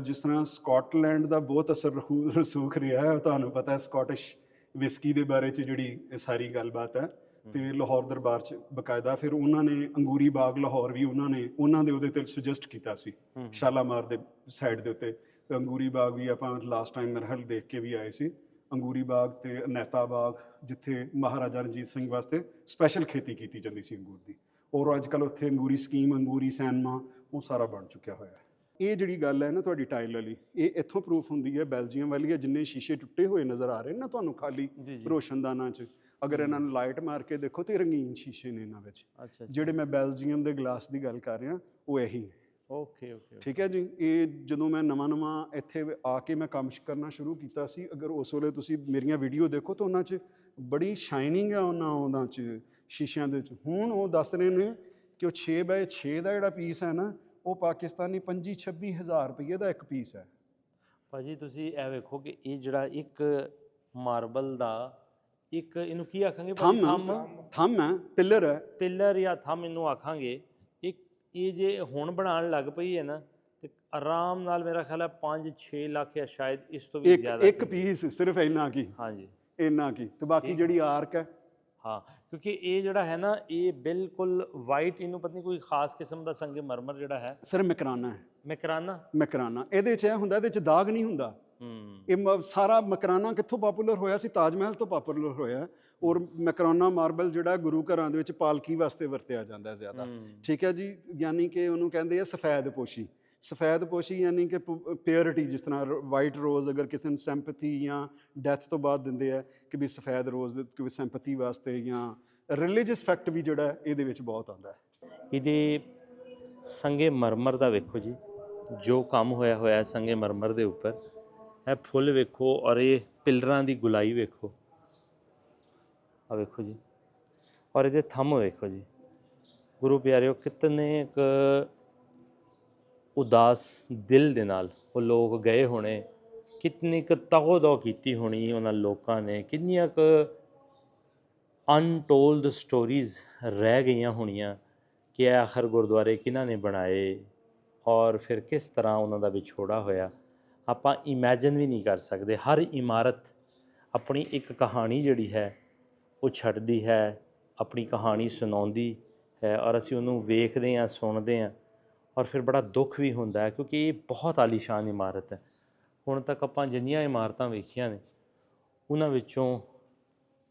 ਜਿਸ ਤਰ੍ਹਾਂ ਸਕਾਟਲੈਂਡ ਦਾ ਬਹੁਤ ਅਸਰ ਰਸੂਖ ਰਿਹਾ ਹੈ ਤੁਹਾਨੂੰ ਪਤਾ ਹੈ ਸਕਾਟਿਸ਼ ਵਿਸਕੀ ਦੇ ਬਾਰੇ ਚ ਜਿਹੜੀ ਸਾਰੀ ਗੱਲਬਾਤ ਹੈ ਤੇ ਲਾਹੌਰ ਦਰਬਾਰ ਚ ਬਕਾਇਦਾ ਫਿਰ ਉਹਨਾਂ ਨੇ ਅੰਗੂਰੀ ਬਾਗ ਲਾਹੌਰ ਵੀ ਉਹਨਾਂ ਨੇ ਉਹਨਾਂ ਦੇ ਉਹਦੇ ਤੇ ਸੁਜੈਸਟ ਕੀਤਾ ਸੀ। ਸ਼ਾਲਾਮਾਰ ਦੇ ਸਾਈਡ ਦੇ ਉੱਤੇ ਅੰਗੂਰੀ ਬਾਗ ਵੀ ਆਪਾਂ ਲਾਸਟ ਟਾਈਮ ਮਰਹਲ ਦੇਖ ਕੇ ਵੀ ਆਏ ਸੀ। ਅੰਗੂਰੀ ਬਾਗ ਤੇ ਅਨੈਤਾ ਬਾਗ ਜਿੱਥੇ ਮਹਾਰਾਜਾ ਰਣਜੀਤ ਸਿੰਘ ਵਾਸਤੇ ਸਪੈਸ਼ਲ ਖੇਤੀ ਕੀਤੀ ਜਾਂਦੀ ਸੀ ਅੰਗੂਰ ਦੀ। ਔਰ ਅੱਜ ਕੱਲ ਉੱਥੇ ਅੰਗੂਰੀ ਸਕੀਮ ਅੰਗੂਰੀ ਸੈਨਮਾ ਉਹ ਸਾਰਾ ਬਣ ਚੁੱਕਿਆ ਹੋਇਆ ਹੈ। ਇਹ ਜਿਹੜੀ ਗੱਲ ਹੈ ਨਾ ਤੁਹਾਡੀ ਟਾਈਲ ਵਾਲੀ ਇਹ ਇੱਥੋਂ ਪ੍ਰੂਫ ਹੁੰਦੀ ਹੈ ਬੈਲਜੀਅਮ ਵਾਲੀ ਹੈ ਜਿੰਨੇ ਸ਼ੀਸ਼ੇ ਟੁੱਟੇ ਹੋਏ ਨਜ਼ਰ ਆ ਰਹੇ ਨੇ ਨਾ ਤੁਹਾਨੂੰ ਖਾਲੀ ਰੋਸ਼ਨਦਾਨਾਂ 'ਚ। ਅਗਰ ਇਹਨਾਂ ਨੂੰ ਲਾਈਟ ਮਾਰ ਕੇ ਦੇਖੋ ਤੇ ਰੰਗੀਨ ਸ਼ੀਸ਼ੇ ਨੇ ਇਹਨਾਂ ਵਿੱਚ। ਜਿਹੜੇ ਮੈਂ ਬੈਲਜੀਅਮ ਦੇ ਗਲਾਸ ਦੀ ਗੱਲ ਕਰ ਰਿਹਾ ਉਹ ਇਹੀ ਨੇ। ਓਕੇ ਓਕੇ ਠੀਕ ਹੈ ਜੀ ਇਹ ਜਦੋਂ ਮੈਂ ਨਵਾਂ ਨਵਾਂ ਇੱਥੇ ਆ ਕੇ ਮੈਂ ਕੰਮ ਕਰਨਾ ਸ਼ੁਰੂ ਕੀਤਾ ਸੀ ਅਗਰ ਉਸ ਵੇਲੇ ਤੁਸੀਂ ਮੇਰੀਆਂ ਵੀਡੀਓ ਦੇਖੋ ਤਾਂ ਉਹਨਾਂ 'ਚ ਬੜੀ ਸ਼ਾਈਨਿੰਗ ਹੈ ਉਹਨਾਂ ਉਹਨਾਂ 'ਚ ਸ਼ੀਸ਼ਿਆਂ ਦੇ ਵਿੱਚ ਹੁਣ ਉਹ ਦੱਸ ਰਹੇ ਨੇ ਕਿ ਉਹ 6 ਬਾਏ 6 ਦਾ ਜਿਹੜਾ ਪੀਸ ਹੈ ਨਾ ਉਹ ਪਾਕਿਸਤਾਨੀ 25 26 ਹਜ਼ਾਰ ਰੁਪਏ ਦਾ ਇੱਕ ਪੀਸ ਹੈ। ਭਾਜੀ ਤੁਸੀਂ ਇਹ ਵੇਖੋ ਕਿ ਇਹ ਜਿਹੜਾ ਇੱਕ ਮਾਰਬਲ ਦਾ ਇੱਕ ਇਹਨੂੰ ਕੀ ਆਖਾਂਗੇ ਭਾਜੀ? ਥੰਮ ਥੰਮ ਹੈ ਪਿਲਰ ਹੈ। ਪਿਲਰ ਜਾਂ ਥੰਮ ਇਹਨੂੰ ਆਖਾਂਗੇ। ਇਹ ਜੇ ਹੁਣ ਬਣਾਉਣ ਲੱਗ ਪਈ ਹੈ ਨਾ ਤੇ ਆਰਾਮ ਨਾਲ ਮੇਰਾ ਖਿਆਲ ਹੈ 5-6 ਲੱਖ ਜਾਂ ਸ਼ਾਇਦ ਇਸ ਤੋਂ ਵੀ ਜ਼ਿਆਦਾ ਇੱਕ ਪੀਸ ਸਿਰਫ ਇੰਨਾ ਕੀ। ਹਾਂਜੀ। ਇੰਨਾ ਕੀ। ਤੇ ਬਾਕੀ। ਜਿਹੜੀ ਆਰਕ ਹੈ। ਹਾਂ ਕਿਉਂਕਿ ਇਹ ਜਿਹੜਾ ਹੈ ਨਾ ਇਹ ਬਿਲਕੁਲ ਵਾਈਟ ਇਹਨੂੰ ਪਤਾ ਨਹੀਂ ਕੋਈ ਖਾਸ ਕਿਸਮ ਦਾ ਸੰਗੇ ਮਰਮਰ ਜਿਹੜਾ ਹੈ। ਸਿਰ ਮਕਰਾਨਾ ਹੈ। ਮੈਕਰਾਨਾ? ਮਕਰਾਨਾ। ਇਹਦੇ 'ਚ ਇਹ ਹੁੰਦਾ ਇਹਦੇ 'ਚ ਦਾਗ ਨਹੀਂ ਹੁੰਦਾ। ਹੂੰ। ਇਹ ਸਾਰਾ ਮਕਰਾਨਾ ਕਿੱਥੋਂ ਪਪੂਲਰ ਹੋਇਆ ਸੀ? ਤਾਜ ਮਹਿਲ ਤੋਂ ਪਪੂਲਰ ਹੋਇਆ। ਔਰ ਮਕਰਾਨਾ ਮਾਰਬਲ ਜਿਹੜਾ ਗੁਰੂ ਘਰਾਂ ਦੇ ਵਿੱਚ ਪਾਲਕੀ ਵਾਸਤੇ ਵਰਤਿਆ ਜਾਂਦਾ ਜ਼ਿਆਦਾ। ਠੀਕ ਹੈ ਜੀ? ਯਾਨੀ ਕਿ ਉਹਨੂੰ ਕਹਿੰਦੇ ਆ ਸਫੈਦ ਪੋਸ਼ੀ। ਸਫੈਦ ਪੋਸ਼ੀ ਯਾਨੀ ਕਿ ਪਿਓਰਿਟੀ ਜਿਸ ਤਰ੍ਹਾਂ ਵਾਈਟ ਰੋਜ਼ ਅਗਰ ਕਿਸੇ ਨੂੰ ਸਿੰਪਥੀ ਜਾਂ ਡੈਥ ਤੋਂ ਬਾਅਦ ਦਿੰਦੇ ਆ ਕਿ ਵੀ ਸਫੈਦ ਰੋਜ਼ ਦੇ ਕੋਈ ਸਿੰਪਥੀ ਵਾਸਤੇ ਜਾਂ ਰਿਲੀਜੀਅਸ ਫੈਕਟ ਵੀ ਜਿਹੜਾ ਇਹਦੇ ਵਿੱਚ ਬਹੁਤ ਆਉਂਦਾ ਹੈ। ਇਹਦੇ ਸੰਗੇ ਮਰਮਰ ਦਾ ਵੇਖੋ ਜੀ। ਜੋ ਕੰਮ ਹੋਇਆ ਹੋਇਆ ਸੰਗੇ ਮਰਮਰ ਦੇ ਉੱਪਰ। ਇਹ ਫੁੱਲ ਵੇਖੋ ਔਰ ਇਹ ਪਿਲਰਾਂ ਦੀ ਗੁਲਾਈ ਵੇਖੋ। ਆ ਵੇਖੋ ਜੀ। ਔਰ ਇਹਦੇ ਥੰਮ ਵੇਖੋ ਜੀ। ਗੁਰੂ ਪਿਆਰਿਓ, ਕਿਤਨੇ ਇੱਕ ਉਦਾਸ ਦਿਲ ਦੇ ਨਾਲ ਉਹ ਲੋਕ ਗਏ ਹੋਣੇ। ਕਿਤਨੀ ਕੁ ਤਗੋ ਕੀਤੀ ਹੋਣੀ ਉਹਨਾਂ ਲੋਕਾਂ ਨੇ। ਕਿੰਨੀਆਂ ਕੁ ਅਨਟੋਲਡ ਸਟੋਰੀਜ਼ ਰਹਿ ਗਈਆਂ ਹੋਣੀਆਂ ਕਿ ਇਹ ਆਖਰ ਗੁਰਦੁਆਰੇ ਕਿਹਨਾਂ ਨੇ ਬਣਾਏ ਔਰ ਫਿਰ ਕਿਸ ਤਰ੍ਹਾਂ ਉਹਨਾਂ ਦਾ ਵਿਛੋੜਾ ਹੋਇਆ। ਆਪਾਂ ਇਮੇਜਿਨ ਵੀ ਨਹੀਂ ਕਰ ਸਕਦੇ। ਹਰ ਇਮਾਰਤ ਆਪਣੀ ਇੱਕ ਕਹਾਣੀ ਜਿਹੜੀ ਹੈ ਉਹ ਛੱਡਦੀ ਹੈ, ਆਪਣੀ ਕਹਾਣੀ ਸੁਣਾਉਂਦੀ ਹੈ ਔਰ ਅਸੀਂ ਉਹਨੂੰ ਵੇਖਦੇ ਹਾਂ, ਸੁਣਦੇ ਹਾਂ ਔਰ ਫਿਰ ਬੜਾ ਦੁੱਖ ਵੀ ਹੁੰਦਾ ਹੈ ਕਿਉਂਕਿ ਇਹ ਬਹੁਤ ਆਲੀਸ਼ਾਨ ਇਮਾਰਤ ਹੈ। ਹੁਣ ਤੱਕ ਆਪਾਂ ਜਿੰਨੀਆਂ ਇਮਾਰਤਾਂ ਵੇਖੀਆਂ ਨੇ, ਉਹਨਾਂ ਵਿੱਚੋਂ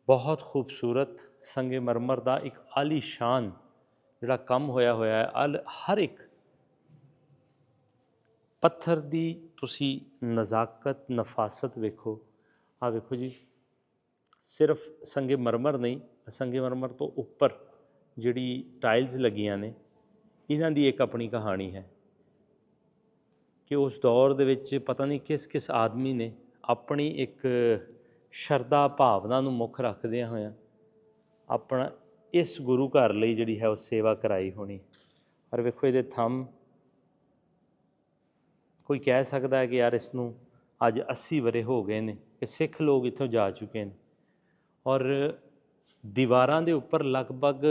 ਬਹੁਤ ਖੂਬਸੂਰਤ ਸੰਗੇ ਮਰਮਰ ਦਾ ਇੱਕ ਆਲੀਸ਼ਾਨ ਜਿਹੜਾ ਕੰਮ ਹੋਇਆ ਹੋਇਆ ਹੈ, ਅਲ ਹਰ ਇੱਕ ਪੱਥਰ ਦੀ ਤੁਸੀਂ ਨਜ਼ਾਕਤ, ਨਫਾਸਤ ਵੇਖੋ। ਆ ਵੇਖੋ ਜੀ। ਸਿਰਫ ਸੰਗੇ ਮਰਮਰ ਨਹੀਂ, ਸੰਗੇ ਮਰਮਰ ਤੋਂ ਉੱਪਰ ਜਿਹੜੀ ਟਾਈਲਸ ਲੱਗੀਆਂ ਨੇ, ਇਹਨਾਂ ਦੀ ਇੱਕ ਆਪਣੀ ਕਹਾਣੀ ਹੈ ਕਿ ਉਸ ਦੌਰ ਦੇ ਵਿੱਚ ਪਤਾ ਨਹੀਂ ਕਿਸ ਕਿਸ ਆਦਮੀ ਨੇ ਆਪਣੀ ਇੱਕ ਸ਼ਰਧਾ ਭਾਵਨਾ ਨੂੰ ਮੁੱਖ ਰੱਖਦਿਆਂ ਹੋਇਆਂ ਆਪਣਾ ਇਸ ਗੁਰੂ ਘਰ ਲਈ ਜਿਹੜੀ ਹੈ ਉਹ ਸੇਵਾ ਕਰਾਈ ਹੋਣੀ। ਔਰ ਵੇਖੋ ਇਹਦੇ ਥੰਮ ਕੋਈ ਕਹਿ ਸਕਦਾ ਹੈ ਕਿ ਯਾਰ ਇਸ ਨੂੰ ਅੱਜ 80 ਵਰੇ ਹੋ ਗਏ ਨੇ ਕਿ ਸਿੱਖ ਲੋਕ ਇੱਥੋਂ ਜਾ ਚੁੱਕੇ ਨੇ। ਔਰ ਦੀਵਾਰਾਂ ਦੇ ਉੱਪਰ ਲਗਭਗ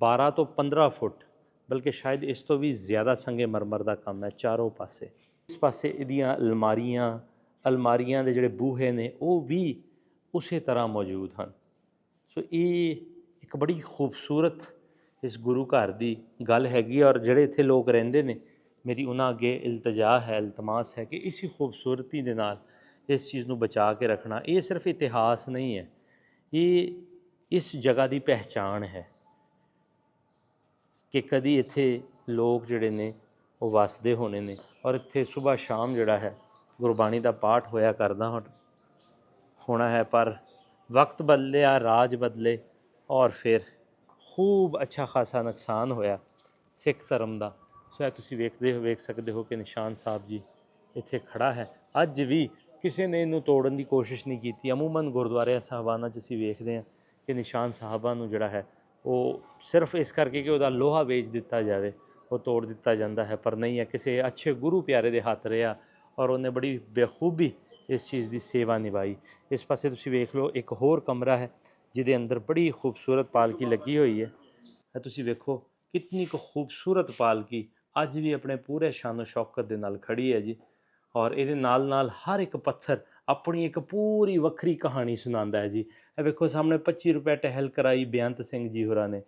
12 ਤੋਂ 15 ਫੁੱਟ, ਬਲਕਿ ਸ਼ਾਇਦ ਇਸ ਤੋਂ ਵੀ ਜ਼ਿਆਦਾ ਸੰਗੇ ਮਰਮਰ ਦਾ ਕੰਮ ਹੈ, ਚਾਰੋਂ ਪਾਸੇ। ਇਸ ਪਾਸੇ ਇਹਦੀਆਂ ਅਲਮਾਰੀਆਂ ਅਲਮਾਰੀਆਂ ਦੇ ਜਿਹੜੇ ਬੂਹੇ ਨੇ, ਉਹ ਵੀ ਉਸੇ ਤਰ੍ਹਾਂ ਮੌਜੂਦ ਹਨ। ਸੋ ਇਹ ਇੱਕ ਬੜੀ ਖੂਬਸੂਰਤ ਇਸ ਗੁਰੂ ਘਰ ਦੀ ਗੱਲ ਹੈਗੀ ਔਰ ਜਿਹੜੇ ਇੱਥੇ ਲੋਕ ਰਹਿੰਦੇ ਨੇ, ਮੇਰੀ ਉਹਨਾਂ ਅੱਗੇ ਇਲਤਜਾ ਹੈ, ਇਲਤਮਾਸ ਹੈ ਕਿ ਇਸੇ ਖੂਬਸੂਰਤੀ ਦੇ ਨਾਲ ਇਸ ਚੀਜ਼ ਨੂੰ ਬਚਾ ਕੇ ਰੱਖਣਾ, ਇਹ ਸਿਰਫ ਇਤਿਹਾਸ ਨਹੀਂ ਹੈ। ਇਹ ਇਸ ਜਗ੍ਹਾ ਦੀ ਪਹਿਚਾਣ ਹੈ ਕਿ ਕਦੀ ਇੱਥੇ ਲੋਕ ਜਿਹੜੇ ਨੇ ਉਹ ਵਸਦੇ ਹੋਣੇ ਨੇ ਔਰ ਇੱਥੇ ਸਵੇਰ ਸ਼ਾਮ ਜਿਹੜਾ ਹੈ ਗੁਰਬਾਣੀ ਦਾ ਪਾਠ ਹੋਇਆ ਕਰਦਾ ਹੁਣ, ਹੋਣਾ ਹੈ ਪਰ ਵਕਤ ਬਦਲਿਆ ਰਾਜ ਬਦਲੇ ਔਰ ਫਿਰ ਖੂਬ ਅੱਛਾ ਖਾਸਾ ਨੁਕਸਾਨ ਹੋਇਆ ਸਿੱਖ ਧਰਮ ਦਾ। ਸੋ ਤੁਸੀਂ ਵੇਖਦੇ ਹੋ, ਵੇਖ ਸਕਦੇ ਹੋ ਕਿ ਨਿਸ਼ਾਨ ਸਾਹਿਬ ਜੀ ਇੱਥੇ ਖੜਾ ਹੈ। ਅੱਜ ਵੀ ਕਿਸੇ ਨੇ ਇਹਨੂੰ ਤੋੜਨ ਦੀ ਕੋਸ਼ਿਸ਼ ਨਹੀਂ ਕੀਤੀ। ਅਮੂਮਨ ਗੁਰਦੁਆਰਿਆਂ ਸਾਹਿਬਾਨਾਂ 'ਚ ਅਸੀਂ ਵੇਖਦੇ ਹਾਂ ਕਿ ਨਿਸ਼ਾਨ ਸਾਹਿਬਾਂ ਨੂੰ ਜਿਹੜਾ ਹੈ, ਉਹ ਸਿਰਫ ਇਸ ਕਰਕੇ ਕਿ ਉਹਦਾ ਲੋਹਾ ਵੇਚ ਦਿੱਤਾ ਜਾਵੇ, ਉਹ ਤੋੜ ਦਿੱਤਾ ਜਾਂਦਾ ਹੈ, ਪਰ ਨਹੀਂ ਹੈ। ਕਿਸੇ ਅੱਛੇ ਗੁਰੂ ਪਿਆਰੇ ਦੇ ਹੱਥ ਰਿਹਾ ਔਰ ਉਹਨੇ ਬੜੀ ਬੇਖੂਬੀ ਇਸ ਚੀਜ਼ ਦੀ ਸੇਵਾ ਨਿਭਾਈ। ਇਸ ਪਾਸੇ ਤੁਸੀਂ ਵੇਖ ਲਓ, ਇੱਕ ਹੋਰ ਕਮਰਾ ਹੈ, ਜਿਹਦੇ ਅੰਦਰ ਬੜੀ ਖੂਬਸੂਰਤ ਪਾਲਕੀ ਲੱਗੀ ਹੋਈ ਹੈ। ਇਹ ਤੁਸੀਂ ਵੇਖੋ, ਕਿੰਨੀ ਕੁ ਖੂਬਸੂਰਤ ਪਾਲਕੀ ਅੱਜ ਵੀ ਆਪਣੇ ਪੂਰੇ ਸ਼ਾਨੋ ਸ਼ੌਕਤ ਦੇ ਨਾਲ ਖੜੀ ਹੈ ਜੀ। ਔਰ ਇਹਦੇ ਨਾਲ ਨਾਲ ਹਰ ਇੱਕ ਪੱਥਰ ਆਪਣੀ ਇੱਕ ਪੂਰੀ ਵੱਖਰੀ ਕਹਾਣੀ ਸੁਣਾਉਂਦਾ ਹੈ ਜੀ। ਇਹ ਵੇਖੋ ਸਾਹਮਣੇ 25 ਰੁਪਏ ਟਹਿਲ ਕਰਾਈ ਬੇਅੰਤ ਸਿੰਘ ਜੀ ਹੋਰਾਂ ਨੇ।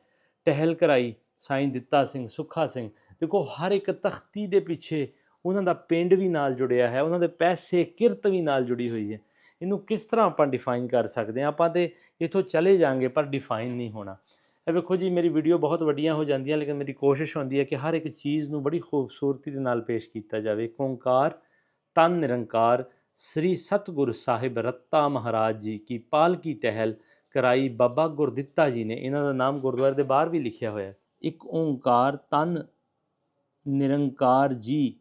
ਟਹਿਲ ਕਰਾਈ, ਸਾਈਂ ਦਿੱਤਾ ਸਿੰਘ, ਸੁੱਖਾ ਸਿੰਘ। ਦੇਖੋ ਹਰ ਇੱਕ ਤਖਤੀ ਦੇ ਪਿੱਛੇ ਉਹਨਾਂ ਦਾ ਪਿੰਡ ਵੀ ਨਾਲ ਜੁੜਿਆ ਹੈ, ਉਹਨਾਂ ਦੇ ਪੈਸੇ, ਕਿਰਤ ਵੀ ਨਾਲ ਜੁੜੀ ਹੋਈ ਹੈ। ਇਹਨੂੰ ਕਿਸ ਤਰ੍ਹਾਂ ਆਪਾਂ ਡਿਫਾਈਨ ਕਰ ਸਕਦੇ ਹਾਂ? ਆਪਾਂ ਤੇ ਇਥੋਂ ਚਲੇ ਜਾਾਂਗੇ ਪਰ ਡਿਫਾਈਨ ਨਹੀਂ ਹੋਣਾ। ਇਹ ਵੇਖੋ ਜੀ, ਮੇਰੀ ਵੀਡੀਓ ਬਹੁਤ ਵੱਡੀਆਂ ਹੋ ਜਾਂਦੀਆਂ, ਲੇਕਿਨ ਮੇਰੀ ਕੋਸ਼ਿਸ਼ ਹੁੰਦੀ ਹੈ ਕਿ ਹਰ ਇੱਕ ਚੀਜ਼ ਨੂੰ ਬੜੀ ਖੂਬਸੂਰਤੀ ਦੇ ਨਾਲ ਪੇਸ਼ ਕੀਤਾ ਜਾਵੇ। ਇੱਕ ਓੰਕਾਰ ਤਨ ਨਿਰੰਕਾਰ ਸ੍ਰੀ ਸਤਗੁਰ ਸਾਹਿਬ ਰੱਤਾ ਮਹਾਰਾਜ ਜੀ ਕੀ ਪਾਲਕੀ ਟਹਿਲ ਕਰਾਈ ਬਾਬਾ ਗੁਰਦਿੱਤਾ ਜੀ ਨੇ। ਇਹਨਾਂ ਦਾ ਨਾਮ ਗੁਰਦੁਆਰੇ ਦੇ ਬਾਹਰ ਵੀ ਲਿਖਿਆ ਹੋਇਆ ਇੱਕ ਓੰਕਾਰ ਤਨ ਨਿਰੰਕਾਰ ਜੀ,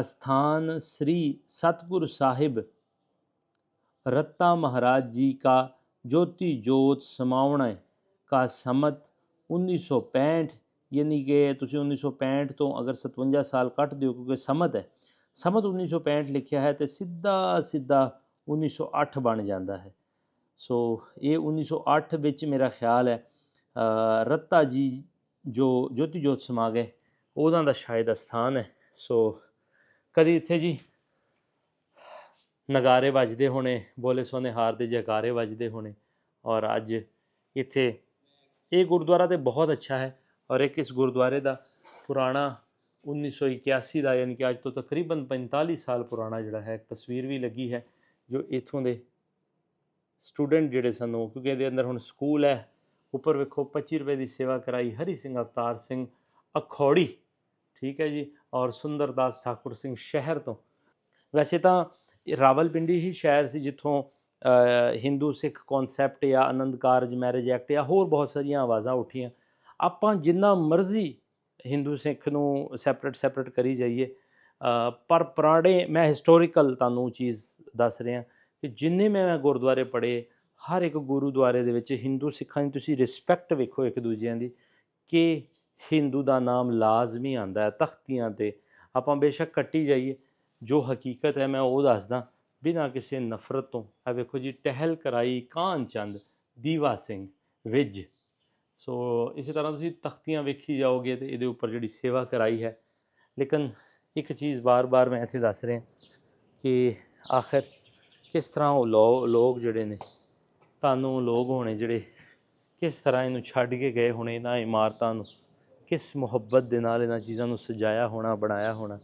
ਅਸਥਾਨ ਸ੍ਰੀ ਸਤਗੁਰ ਸਾਹਿਬ ਰੱਤਾ ਮਹਾਰਾਜ ਜੀ ਕਾ ਜੋਤੀ ਜੋਤ ਸਮਾਉਣਾ ਕਾ ਸਮਤ 1965 ਯਾਨੀ ਕਿ ਤੁਸੀਂ 1965 ਤੋਂ ਅਗਰ 57 ਸਾਲ ਕੱਟ ਦਿਓ ਕਿਉਂਕਿ ਸਮਤ ਹੈ ਸਮਤ 1965 ਲਿਖਿਆ ਹੈ ਤੇ ਸਿੱਧਾ ਸਿੱਧਾ 1908 ਬਣ ਜਾਂਦਾ ਹੈ। ਸੋ ਇਹ 1908 ਵਿੱਚ ਮੇਰਾ ਖਿਆਲ ਹੈ ਰੱਤਾ ਜੀ ਜੋ ਜੋਤੀ ਜੋਤ ਸਮਾ ਗਏ ਉਹਨਾਂ ਦਾ ਸ਼ਾਇਦ ਅਸਥਾਨ ਹੈ। ਸੋ ਕਦੀ ਇੱਥੇ ਜੀ ਨਗਾਰੇ ਵੱਜਦੇ ਹੋਣੇ, ਬੋਲੇ ਸੋਨੇ ਹਾਰ ਦੇ ਜੈਕਾਰੇ ਵੱਜਦੇ ਹੋਣੇ ਔਰ ਅੱਜ ਇੱਥੇ ਇਹ ਗੁਰਦੁਆਰਾ ਤੇ ਬਹੁਤ ਅੱਛਾ ਹੈ ਔਰ ਇੱਕ ਇਸ ਗੁਰਦੁਆਰੇ ਦਾ ਪੁਰਾਣਾ 1981 ਦਾ, ਯਾਨੀ ਕਿ ਅੱਜ ਤੋਂ ਤਕਰੀਬਨ 45 ਸਾਲ ਪੁਰਾਣਾ ਜਿਹੜਾ ਹੈ ਤਸਵੀਰ ਵੀ ਲੱਗੀ ਹੈ, ਜੋ ਇਥੋਂ ਦੇ ਸਟੂਡੈਂਟ ਜਿਹੜੇ ਸਨ ਉਹ, ਕਿਉਂਕਿ ਇਹਦੇ ਅੰਦਰ ਹੁਣ ਸਕੂਲ ਹੈ। ਉੱਪਰ ਵੇਖੋ 25 ਰੁਪਏ ਦੀ ਸੇਵਾ ਕਰਾਈ ਹਰੀ ਸਿੰਘ ਅਵਤਾਰ ਸਿੰਘ ਅਖੌੜੀ, ਠੀਕ ਹੈ ਜੀ, ਔਰ ਸੁੰਦਰਦਾਸ ਠਾਕੁਰ ਸਿੰਘ ਸ਼ਹਿਰ ਤੋਂ। ਵੈਸੇ ਤਾਂ ਰਾਵਲਪਿੰਡੀ ਹੀ ਸ਼ਹਿਰ ਸੀ ਜਿੱਥੋਂ ਹਿੰਦੂ ਸਿੱਖ ਕਨਸੈਪਟ ਜਾਂ ਆਨੰਦ ਕਾਰਜ ਮੈਰਿਜ ਐਕਟ ਜਾਂ ਹੋਰ ਬਹੁਤ ਸਾਰੀਆਂ ਆਵਾਜ਼ਾਂ ਉੱਠੀਆਂ। ਆਪਾਂ ਜਿੰਨਾ ਮਰਜ਼ੀ ਹਿੰਦੂ ਸਿੱਖ ਨੂੰ ਸੈਪਰੇਟ ਸੈਪਰੇਟ ਕਰੀ ਜਾਈਏ। ਪਰ ਪੁਰਾਣੇ, ਮੈਂ ਹਿਸਟੋਰੀਕਲ ਤੁਹਾਨੂੰ ਚੀਜ਼ ਦੱਸ ਰਿਹਾ ਕਿ ਜਿੰਨੇ ਮੈਂ ਗੁਰਦੁਆਰੇ ਪੜ੍ਹੇ, ਹਰ ਇੱਕ ਗੁਰਦੁਆਰੇ ਦੇ ਵਿੱਚ ਹਿੰਦੂ ਸਿੱਖਾਂ ਦੀ ਤੁਸੀਂ ਰਿਸਪੈਕਟ ਵੇਖੋ ਇੱਕ ਦੂਜਿਆਂ ਦੀ ਕਿ ਹਿੰਦੂ ਦਾ ਨਾਮ ਲਾਜ਼ਮੀ ਆਂਦਾ ਹੈ ਤਖਤੀਆਂ ਤੇ। ਆਪਾਂ ਬੇਸ਼ੱਕ ਕੱਟੀ ਜਾਈਏ। ਜੋ ਹਕੀਕਤ ਹੈ ਮੈਂ ਉਹ ਦੱਸਦਾ, ਬਿਨਾਂ ਕਿਸੇ ਨਫ਼ਰਤ ਤੋਂ। ਇਹ ਵੇਖੋ ਜੀ, ਟਹਿਲ ਕਰਾਈ ਕਾਨ ਚੰਦ, ਦੀਵਾ ਸਿੰਘ, ਵਿਜ। ਸੋ ਇਸੇ ਤਰ੍ਹਾਂ ਤੁਸੀਂ ਤਖਤੀਆਂ ਵੇਖੀ ਜਾਓਗੇ ਤੇ ਇਹਦੇ ਉੱਪਰ ਜਿਹੜੀ ਸੇਵਾ ਕਰਾਈ ਹੈ। ਲੇਕਿਨ ਇੱਕ ਚੀਜ਼ ਬਾਰ-ਬਾਰ ਮੈਂ ਇੱਥੇ ਦੱਸ ਰਿਹਾ ਕਿ ਆਖਰ ਕਿਸ ਤਰ੍ਹਾਂ ਉਹ ਲੋ, ਲੋਕ ਜਿਹੜੇ ਨੇ, ਤੁਹਾਨੂੰ ਲੋਕ ਹੋਣੇ ਜਿਹੜੇ ਕਿਸ ਤਰ੍ਹਾਂ ਇਹਨੂੰ ਛੱਡ ਕੇ ਗਏ ਹੋਣੇ, ਇਹਨਾਂ ਇਮਾਰਤਾਂ ਨੂੰ, ਕਿਸ ਮੁਹੱਬਤ ਦੇ ਨਾਲ ਇਹਨਾਂ ਚੀਜ਼ਾਂ ਨੂੰ ਸਜਾਇਆ ਹੋਣਾ, ਬਣਾਇਆ ਹੋਣਾ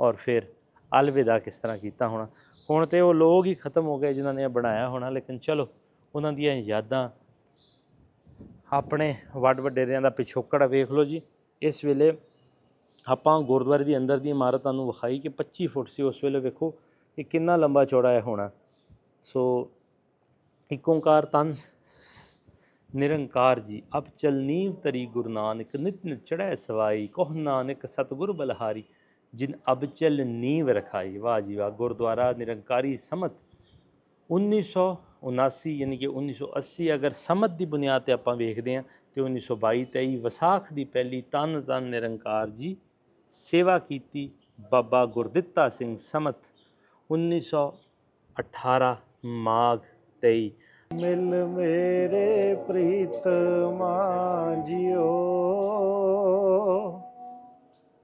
ਔਰ ਫਿਰ ਅਲਵਿਦਾ ਕਿਸ ਤਰ੍ਹਾਂ ਕੀਤਾ ਹੋਣਾ। ਹੁਣ ਤੇ ਉਹ ਲੋਕ ਹੀ ਖਤਮ ਹੋ ਗਏ ਜਿਨ੍ਹਾਂ ਨੇ ਇਹ ਬਣਾਇਆ ਹੋਣਾ, ਲੇਕਿਨ ਚਲੋ ਉਹਨਾਂ ਦੀਆਂ ਯਾਦਾਂ ਆਪਣੇ ਵੱਡ ਵਡੇਰਿਆਂ ਦਾ ਪਿਛੋਕੜ ਵੇਖ ਲਓ ਜੀ। ਇਸ ਵੇਲੇ ਆਪਾਂ ਗੁਰਦੁਆਰੇ ਦੀ ਅੰਦਰ ਦੀ ਇਮਾਰਤ ਤੁਹਾਨੂੰ ਵਿਖਾਈ ਕਿ 25 ਫੁੱਟ ਸੀ, ਉਸ ਵੇਲੇ ਵੇਖੋ ਇਹ ਕਿੰਨਾ ਲੰਬਾ ਚੌੜਾ ਹੈ ਹੋਣਾ। ਸੋ ਇੱਕ ਓੰਕਾਰ ਤਨ ਨਿਰੰਕਾਰ ਜੀ, ਅਬ ਚਲ ਨੀਵ ਤਰੀ ਗੁਰੂ ਨਾਨਕ, ਨਿਤ ਨਿਤ ਚੜ੍ਹੈ ਸਵਾਈ, ਕੋਹ ਨਾਨਕ ਸਤਿਗੁਰ ਬਲਹਾਰੀ, ਜਿਨ ਅਬ ਚਲ ਨੀਵ ਰਖਾਈ। ਵਾਹ ਜੀ ਵਾਹ, ਗੁਰਦੁਆਰਾ ਨਿਰੰਕਾਰੀ ਸਮਤ 1979 ਯਾਨੀ ਕਿ 1980 ਅਗਰ ਸਮਤ ਦੀ ਬੁਨਿਆਦ ਤੇ ਆਪਾਂ ਵੇਖਦੇ ਹਾਂ ਤੇ 1922 23 ਵਿਸਾਖ ਦੀ ਪਹਿਲੀ ਤਨ ਤਨ ਨਿਰੰਕਾਰ ਜੀ ਸੇਵਾ ਕੀਤੀ ਬਾਬਾ ਗੁਰਦਿੱਤਾ ਸਿੰਘ ਸਮਤ 1918 ਮਾਘ 23 ਮਿਲ ਮੇਰੇ ਪ੍ਰੀਤ ਪ੍ਰੀਤਮਾ ਜਿਓ